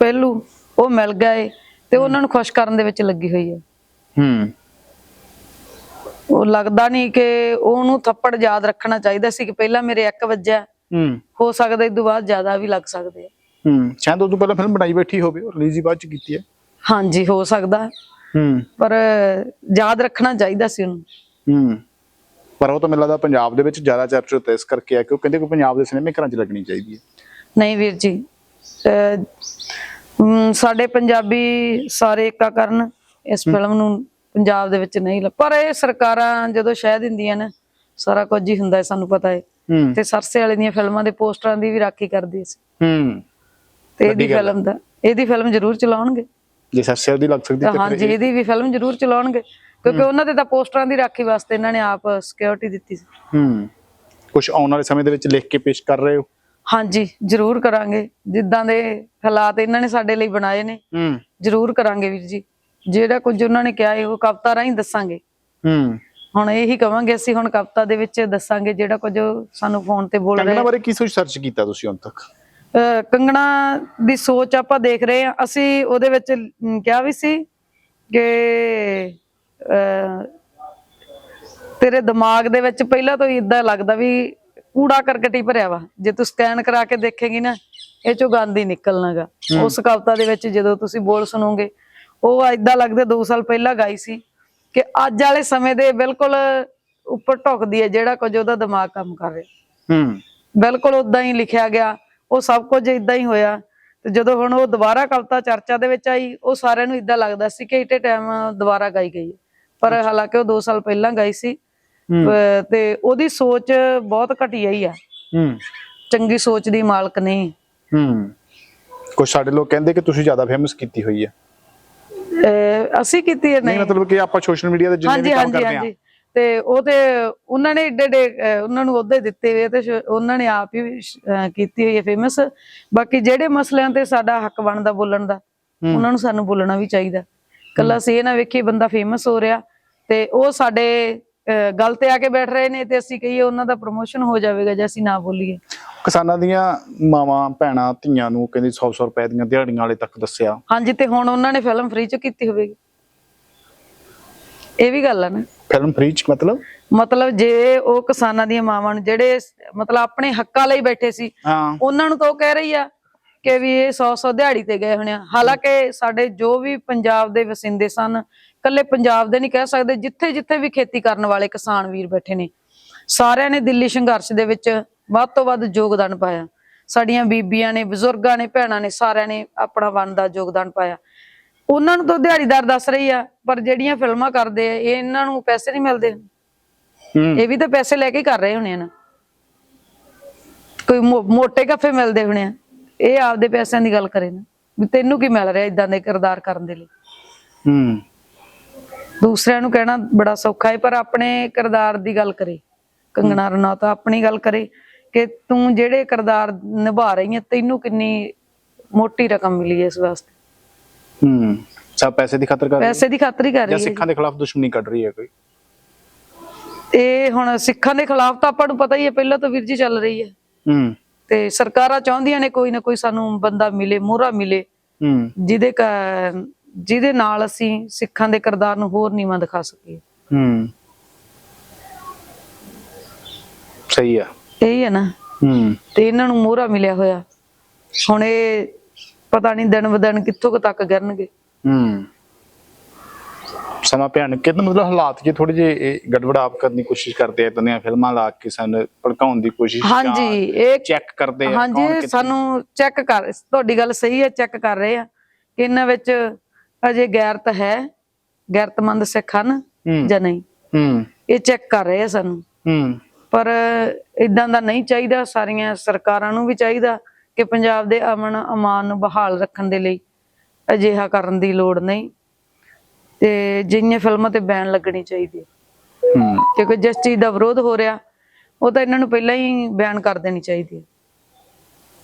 [SPEAKER 1] ਪਹਿਲੂ ਉਹ ਮਿਲ ਗਏ। ਤੇ ਉਹਨਾਂ ਨੂੰ ਖੁਸ਼ ਕਰਨ ਦੇ ਵਿੱਚ ਲੱਗੀ ਹੋਈ ਹੈ।
[SPEAKER 2] ਹੂੰ।
[SPEAKER 1] ਉਹ ਲੱਗਦਾ ਨਹੀਂ ਕਿ ਉਹਨੂੰ ਥੱਪੜ ਯਾਦ ਰੱਖਣਾ ਚਾਹੀਦਾ ਸੀ ਕਿ ਪਹਿਲਾਂ ਮੇਰੇ ਇੱਕ ਵੱਜਿਆ।
[SPEAKER 2] ਹੂੰ।
[SPEAKER 1] ਹੋ ਸਕਦਾ ਇਸ ਤੋਂ ਬਾਅਦ ਜ਼ਿਆਦਾ ਵੀ ਲੱਗ ਸਕਦੇ ਆ।
[SPEAKER 2] ਹੂੰ। ਸ਼ਾਇਦ ਉਹ ਤੋਂ ਪਹਿਲਾਂ ਫਿਲਮ ਬਣਾਈ ਬੈਠੀ ਹੋਵੇ ਰਿਲੀਜ਼ ਹੀ ਬਾਅਦ ਚ ਕੀਤੀ ਹੈ।
[SPEAKER 1] ਹਾਂਜੀ ਹੋ ਸਕਦਾ।
[SPEAKER 2] ਹੂੰ।
[SPEAKER 1] ਪਰ ਯਾਦ ਰੱਖਣਾ ਚਾਹੀਦਾ ਸੀ ਉਹਨੂੰ।
[SPEAKER 2] ਹੂੰ। ਪਰ ਉਹ ਤਾਂ ਮੈਨੂੰ ਲੱਗਦਾ ਪੰਜਾਬ ਦੇ ਵਿੱਚ ਜ਼ਿਆਦਾ ਚਰਚਿਤ ਇਸ ਕਰਕੇ ਹੈ ਕਿ ਉਹ ਕਹਿੰਦੇ ਕਿ ਪੰਜਾਬ ਦੇ ਸਿਨੇਮੇ ਘਰਾਂ 'ਚ ਲੱਗਣੀ ਚਾਹੀਦੀ ਹੈ।
[SPEAKER 1] ਨਹੀਂ ਵੀਰ ਜੀ ਸਾਡੇ ਪੰਜਾਬੀ ਸਾਰੇ ਏਕਾ ਕਰਨ ਇਸ ਫਿਲਮ ਨੂੰ ਪੰਜਾਬ ਦੇ ਵਿੱਚ ਨਹੀਂ ਪਰ ਇਹ ਸਰਕਾਰਾਂ ਜਦੋਂ ਸ਼ਹਿ ਦਿੰਦੀਆਂ ਨੇ ਸਾਰਾ ਕੁਝ ਹੀ ਹੁੰਦਾ ਹੈ ਸਾਨੂੰ ਪਤਾ ਹੈ।
[SPEAKER 2] ਹੂੰ
[SPEAKER 1] ਤੇ ਸਰਸੇ ਵਾਲੇ ਦੀਆਂ ਫਿਲਮਾਂ ਦੇ ਪੋਸਟਰਾਂ ਦੀ ਵੀ ਰਾਖੀ ਕਰਦੀ ਸੀ
[SPEAKER 2] ਹੂੰ
[SPEAKER 1] ਤੇ ਇਹਦੀ
[SPEAKER 2] ਹੈ।
[SPEAKER 1] ਫਿਲਮ ਦਾ ਇਹਦੀ ਫਿਲਮ ਜ਼ਰੂਰ ਚਲਾਉਣਗੇ।
[SPEAKER 2] ਜੇ ਸਰਸੇ ਦੀ ਲੱਗ ਸਕਦੀ ਤੇ
[SPEAKER 1] ਹਾਂਜੀ ਇਹਦੀ ਵੀ ਫਿਲਮ ਜ਼ਰੂਰ ਚਲਾਉਣਗੇ ਕਿਉਂਕਿ ਉਹਨਾਂ ਦੇ ਤਾਂ ਪੋਸਟਰਾਂ ਦੀ ਰਾਖੀ ਵਾਸਤੇ ਇਹਨਾਂ ਨੇ ਆਪ ਸਿਕਿਉਰਿਟੀ ਦਿੱਤੀ ਸੀ।
[SPEAKER 2] ਹੂੰ ਕੁਝ ਆਉਣ ਵਾਲੇ ਸਮੇਂ ਦੇ ਵਿੱਚ ਲਿਖ ਕੇ ਪੇਸ਼ ਕਰ ਰਹੇ ਹੋ?
[SPEAKER 1] ਹਾਂਜੀ ਜ਼ਰੂਰ ਕਰਾਂਗੇ। ਜਿੱਦਾਂ ਦੇ ਹਾਲਾਤ ਇਹਨਾਂ ਨੇ ਸਾਡੇ ਲਈ ਬਣਾਏ ਨੇ
[SPEAKER 2] ਹੂੰ।
[SPEAKER 1] ਜ਼ਰੂਰ ਕਰਾਂਗੇ ਵੀਰ ਜੀ। ਜਿਹੜਾ ਕੁਝ ਉਹਨਾਂ ਨੇ ਕਿਹਾ ਹੈ ਉਹ ਕਵਿਤਾ ਰਾਹੀਂ ਦੱਸਾਂਗੇ।
[SPEAKER 2] ਹੂੰ।
[SPEAKER 1] ਹੁਣ ਇਹੀ ਕਵਾਂਗੇ ਅਸੀਂ ਹੁਣ ਕਵਿਤਾ ਦੇ ਵਿੱਚ ਦੱਸਾਂਗੇ ਜਿਹੜਾ ਕੁਝ ਸਾਨੂੰ ਫੋਨ ਤੇ ਬੋਲ
[SPEAKER 2] ਕੰਗਣਾ
[SPEAKER 1] ਰਹੇ।
[SPEAKER 2] ਬਾਰੇ ਕੀ ਸੋਚ ਸਰਚ ਕੀਤਾ ਤੁਸੀਂ ਹੁਣ ਤੱਕ?
[SPEAKER 1] ਕੰਗਣਾ ਦੀ ਸੋਚ ਆਪਾਂ ਦੇਖ ਰਹੇ ਹਾਂ। ਅਸੀਂ ਉਹਦੇ ਵਿੱਚ ਕਿਹਾ ਵੀ ਸੀ ਕਿ ਤੇਰੇ ਦਿਮਾਗ ਦੇ ਵਿੱਚ ਪਹਿਲਾਂ ਤੋਂ ਹੀ ਇਦਾਂ ਲੱਗਦਾ ਵੀ ਕੂੜਾ ਕਰਕਟ ਹੀ ਭਰਿਆ ਵਾ। ਜੇ ਤੂੰ ਸਕੈਨ ਕਰਾ ਕੇ ਦੇਖੇਗੀ ਨਾ ਇਹ ਚੋਂ ਗੰਦ ਹੀ ਨਿਕਲਣਾਗਾ। ਉਸ ਕਵਿਤਾ ਦੇ ਵਿੱਚ ਜਦੋਂ ਤੁਸੀਂ ਬੋਲ ਸੁਣੋਗੇ ਉਹ ਐਦਾਂ ਲੱਗਦਾ 2 ਸਾਲ ਪਹਿਲਾਂ ਗਾਈ ਸੀ ਕਿ ਅੱਜ ਵਾਲੇ ਸਮੇਂ ਦੇ ਬਿਲਕੁਲ ਉੱਪਰ ਢੁਕਦੀ ਹੈ ਜਿਹੜਾ ਕੁਝ ਉਹਦਾ ਦਿਮਾਗ ਕੰਮ ਕਰ ਰਿਹਾ।
[SPEAKER 2] ਹੂੰ।
[SPEAKER 1] ਬਿਲਕੁਲ ਉਦਾਂ ਹੀ ਲਿਖਿਆ ਗਿਆ ਉਹ ਸਭ ਕੁਝ ਇਦਾਂ ਹੀ ਹੋਇਆ। ਤੇ ਜਦੋਂ ਹੁਣ ਉਹ ਦੁਬਾਰਾ ਕਵਿਤਾ ਚਰਚਾ ਦੇ ਵਿੱਚ ਆਈ ਉਹ ਸਾਰਿਆਂ ਨੂੰ ਇਦਾਂ ਲੱਗਦਾ ਸੀ ਕਿ ਇਟੇ ਟਾਈਮ ਦੁਬਾਰਾ ਗਾਈ ਗਈ ਪਰ ਹਾਲਾਂਕਿ ਉਹ 2 ਸਾਲ ਪਹਿਲਾਂ ਗਾਈ ਸੀ। ਤੇ ਉਹਦੀ ਸੋਚ ਬਹੁਤ ਘਟੀਆ ਹੀ ਆ।
[SPEAKER 2] ਹੂੰ।
[SPEAKER 1] ਚੰਗੀ ਸੋਚ ਦੀ ਮਾਲਕ ਨਹੀਂ
[SPEAKER 2] ਹੂੰ। ਕੁਝ ਸਾਡੇ ਲੋਕ ਕਹਿੰਦੇ ਕਿ ਤੁਸੀਂ ਜ਼ਿਆਦਾ ਫੇਮਸ ਕੀਤੀ ਹੋਈ ਹੈ
[SPEAKER 1] ਅਸੀਂ ਕੀਤੀ ਹੈ
[SPEAKER 2] ਨਹੀਂ ਮਤਲਬ ਕਿ ਆਪਾਂ ਸੋਸ਼ਲ ਮੀਡੀਆ ਤੇ ਜਿੰਨੇ ਵੀ ਕੰਮ ਕਰਦੇ ਆ।
[SPEAKER 1] ਤੇ ਉਹ ਤੇ ਉਹਨਾਂ ਨੇ ਏਡੇ ਏਡੇ ਉਹਨਾਂ ਨੂੰ ਉਹਦੇ ਦਿੱਤੇ ਹੋਏ ਤੇ ਸ਼- ਉਹਨਾਂ ਨੇ ਆਪ ਹੀ ਕੀਤੀ ਹੋਈ ਹੈ ਫੇਮਸ ਬਾਕੀ ਜਿਹੜੇ ਮਸਲਿਆਂ ਤੇ ਸਾਡਾ ਹੱਕ ਬਣਦਾ ਬੋਲਣ ਦਾ ਉਹਨਾਂ ਨੂੰ ਸਾਨੂੰ ਬੋਲਣਾ ਵੀ ਚਾਹੀਦਾ। ਕੱਲਾ ਇਹ ਨਾ ਵੇਖੀਏ ਬੰਦਾ ਫੇਮਸ ਹੋ ਰਿਹਾ ਤੇ ਉਹ ਸਾਡੇ ਗੱਲ ਤੇ ਆ ਕੇ ਬੈਠ ਰਹੇ ਨੇ ਤੇ ਅਸੀਂ ਕਹੀਏ ਉਹਨਾਂ ਦਾ ਪ੍ਰੋਮੋਸ਼ਨ ਹੋ ਜਾਵੇਗਾ ਜੇ ਅਸੀਂ ਨਾ ਬੋਲੀਏ।
[SPEAKER 2] ਕਿਸਾਨਾਂ ਦੀਆਂ ਮਾਵਾਂ ਭੈਣਾਂ ਧੀਆਂ ਨੂੰ ਕਹਿੰਦੀ 100 100 ਰੁਪਏ ਦੀਆਂ ਦਿਹਾੜੀਆਂ ਵਾਲੇ ਤੱਕ ਦੱਸਿਆ।
[SPEAKER 1] ਹਾਂਜੀ ਤੇ ਹੁਣ ਉਹਨਾਂ ਨੇ ਫਿਲਮ ਫ੍ਰੀ ਚ ਕੀਤੀ ਹੋਵੇਗੀ। ਇਹ ਵੀ ਗੱਲ ਆ ਨਾ।
[SPEAKER 2] ਫਿਲਮ ਫ੍ਰੀ ਚ ਮਤਲਬ?
[SPEAKER 1] ਮਤਲਬ ਜੇ ਉਹ ਕਿਸਾਨਾਂ ਦੀਆਂ ਮਾਵਾਂ ਨੂੰ ਜਿਹੜੇ ਮਤਲਬ ਆਪਣੇ ਹੱਕਾਂ ਲਈ ਬੈਠੇ ਸੀ
[SPEAKER 2] ਹਾਂ।
[SPEAKER 1] ਉਹਨਾਂ ਨੂੰ ਤਾਂ ਉਹ ਕਹਿ ਰਹੀ ਆ ਕਿ ਵੀ ਇਹ 100 100 ਦਿਹਾੜੀ ਤੇ ਗਏ ਹੋਣੇ ਹਾਲਾਂਕਿ ਸਾਡੇ ਜੋ ਵੀ ਪੰਜਾਬ ਦੇ ਵਸਿੰਦੇ ਸਨ ਕੱਲੇ ਪੰਜਾਬ ਦੇ ਨਹੀਂ ਕਹਿ ਸਕਦੇ ਜਿੱਥੇ ਜਿੱਥੇ ਵੀ ਖੇਤੀ ਕਰਨ ਵਾਲੇ ਕਿਸਾਨ ਵੀਰ ਬੈਠੇ ਨੇ। ਸਾਰਿਆਂ ਨੇ ਦਿੱਲੀ ਸੰਘਰਸ਼ ਦੇ ਵਿੱਚ ਵੱਧ ਤੋਂ ਵੱਧ ਯੋਗਦਾਨ ਪਾਇਆ। ਸਾਡੀਆਂ ਬੀਬੀਆਂ ਨੇ ਬਜ਼ੁਰਗਾਂ ਨੇ ਭੈਣਾਂ ਨੇ ਸਾਰਿਆਂ ਨੇ ਆਪਣਾ ਬਣਦਾ ਯੋਗਦਾਨ ਪਾਇਆ। ਉਹਨਾਂ ਨੂੰ ਤਾਂ ਦਿਹਾੜੀਦਾਰ ਦੱਸ ਰਹੀ ਆ ਪਰ ਜਿਹੜੀਆਂ ਫਿਲਮਾਂ ਕਰਦੇ ਆ ਇਹ ਇਹਨਾਂ ਨੂੰ ਪੈਸੇ ਨਹੀਂ ਮਿਲਦੇ। ਇਹ ਵੀ ਤਾਂ ਪੈਸੇ ਲੈ ਕੇ ਕਰ ਰਹੇ ਹੋਣੇ ਨਾ। ਕੋਈ ਮੋਟੇ ਗੱਫੇ ਮਿਲਦੇ ਹੋਣੇ ਆ। ਇਹ ਆਪਦੇ ਪੈਸਿਆਂ ਦੀ ਗੱਲ ਕਰੇ ਨਾ। ਵੀ ਤੈਨੂੰ ਕੀ ਮਿਲ ਰਿਹਾ ਇਦਾਂ ਦੇ ਕਿਰਦਾਰ ਕਰਨ ਦੇ ਲਈ?
[SPEAKER 2] ਹੂੰ।
[SPEAKER 1] ਦੂਸਰਿਆਂ ਨੂੰ ਕਹਿਣਾ ਬੜਾ ਸੌਖਾ ਹੈ ਪਰ ਆਪਣੇ ਕਿਰਦਾਰ ਦੀ ਗੱਲ ਕਰੇ। ਕੰਗਣਾ ਰਣੌਤ ਆਪਣੀ ਗੱਲ ਕਰੇ ਕਿ ਤੂੰ ਜਿਹੜੇ ਕਿਰਦਾਰ ਨਿਭਾ ਰਹੀ ਹੈ ਤੈਨੂੰ ਕਿੰਨੀ ਮੋਟੀ ਰਕਮ ਮਿਲੀ ਹੈ ਇਸ ਵਾਸਤੇ?
[SPEAKER 2] ਹੂੰ ਸਭ ਪੈਸੇ ਦੀ ਖਾਤਰ ਕਰ ਰਹੀ ਹੈ
[SPEAKER 1] ਪੈਸੇ ਦੀ ਖਾਤਰ ਹੀ ਕਰ ਰਹੀ ਹੈ
[SPEAKER 2] ਸਿੱਖਾਂ ਦੇ ਖਿਲਾਫ ਦੁਸ਼ਮਣੀ ਕੱਢ ਰਹੀ ਹੈ ਕੋਈ?
[SPEAKER 1] ਇਹ ਹੁਣ ਸਿੱਖਾਂ ਦੇ ਖਿਲਾਫ ਤਾਂ ਆਪਾਂ ਨੂੰ ਪਤਾ ਹੀ ਹੈ ਪਹਿਲਾਂ ਤਾਂ ਵੀਰ ਜੀ ਚੱਲ ਰਹੀ ਹੈ
[SPEAKER 2] ਹੂੰ।
[SPEAKER 1] ਤੇ ਸਰਕਾਰਾਂ ਚਾਹੁੰਦੀਆਂ ਨੇ ਕੋਈ ਨਾ ਕੋਈ ਸਾਨੂੰ ਬੰਦਾ ਮਿਲੇ ਮੋਹਰਾ ਮਿਲੇ।
[SPEAKER 2] ਹੂੰ।
[SPEAKER 1] ਜਿਹਦੇ ਕਾ- ਜਿਹਦੇ ਨਾਲ ਅਸੀਂ ਸਿੱਖਾਂ ਦੇ ਕਿਰਦਾਰ ਨੂੰ ਹੋਰ ਨੀਵਾਂ ਦਿਖਾ ਸਕੀਏ।
[SPEAKER 2] ਹੂੰ। ਸਹੀ ਆ।
[SPEAKER 1] ਇਹੀ ਹੈ ਨਾ।
[SPEAKER 2] ਹੂੰ।
[SPEAKER 1] ਤੇ ਇਹਨਾਂ ਨੂੰ ਮੋਹਰਾ ਮਿਲਿਆ ਹੋਇਆ। ਹੁਣ ਇਹ ਪਤਾ ਨਹੀਂ ਦਿਨ ਬਦਨ ਕਿੱਥੋਂ ਕੁ ਤੱਕ ਗਿਰਨਗੇ
[SPEAKER 2] ਹੂੰ। ਸਮਾਂ ਭਿਆਨਕ ਕਿ ਮਤਲਬ ਹਾਲਾਤ ਜੇ ਥੋੜੇ ਜੇ ਗੜਬੜਾਪ ਕਰਨ ਦੀ ਕੋਸ਼ਿਸ਼ ਕਰਦੇ ਆ। ਇਦਾਂ ਦੀਆਂ ਫਿਲਮਾਂ ਲਾ ਕੇ ਸਾਨੂੰ ਭੜਕਾਉਣ ਦੀ ਕੋਸ਼ਿਸ਼
[SPEAKER 1] ਹਾਂਜੀ ਇਹ
[SPEAKER 2] ਚੈੱਕ ਕਰਦੇ ਆ
[SPEAKER 1] ਹਾਂਜੀ ਸਾਨੂੰ ਚੈੱਕ ਕਰ ਤੁਹਾਡੀ ਗੱਲ ਸਹੀ ਹੈ ਚੈੱਕ ਕਰ ਰਹੇ ਆ। ਕਿ ਇਹਨਾਂ ਵਿੱਚ ਅਜੇ ਗੈਰਤ ਹੈ ਗੈਰਤਮੰਦ ਸਿੱਖ ਹਨ ਜਾਂ ਨਹੀਂ?
[SPEAKER 2] ਹੂੰ।
[SPEAKER 1] ਇਹ ਚੈੱਕ ਕਰ ਰਹੇ ਆ ਸਾਨੂੰ।
[SPEAKER 2] ਹੂੰ।
[SPEAKER 1] ਪਰ ਇਦਾਂ ਦਾ ਨਹੀਂ ਚਾਹੀਦਾ ਸਾਰੀਆਂ ਸਰਕਾਰਾਂ ਨੂੰ ਵੀ ਚਾਹੀਦਾ ਕਿ ਪੰਜਾਬ ਦੇ ਅਮਨ ਅਮਾਨ ਨੂੰ ਬਹਾਲ ਰੱਖਣ ਦੇ ਲਈ ਅਜਿਹਾ ਕਰਨ ਦੀ ਲੋੜ ਨਹੀਂ। ਤੇ ਜਿੰਨੀਆਂ ਫਿਲਮਾਂ ਤੇ ਬੈਨ ਲੱਗਣੀ ਚਾਹੀਦੀ ਹੈ। ਕਿਉਂਕਿ ਜਿਸ ਚੀਜ਼ ਦਾ ਵਿਰੋਧ ਹੋ ਰਿਹਾ ਉਹ ਤਾਂ ਇਹਨਾਂ ਨੂੰ ਪਹਿਲਾਂ ਹੀ ਬਿਆਨ ਕਰ ਦੇਣੀ ਚਾਹੀਦੀ ਹੈ।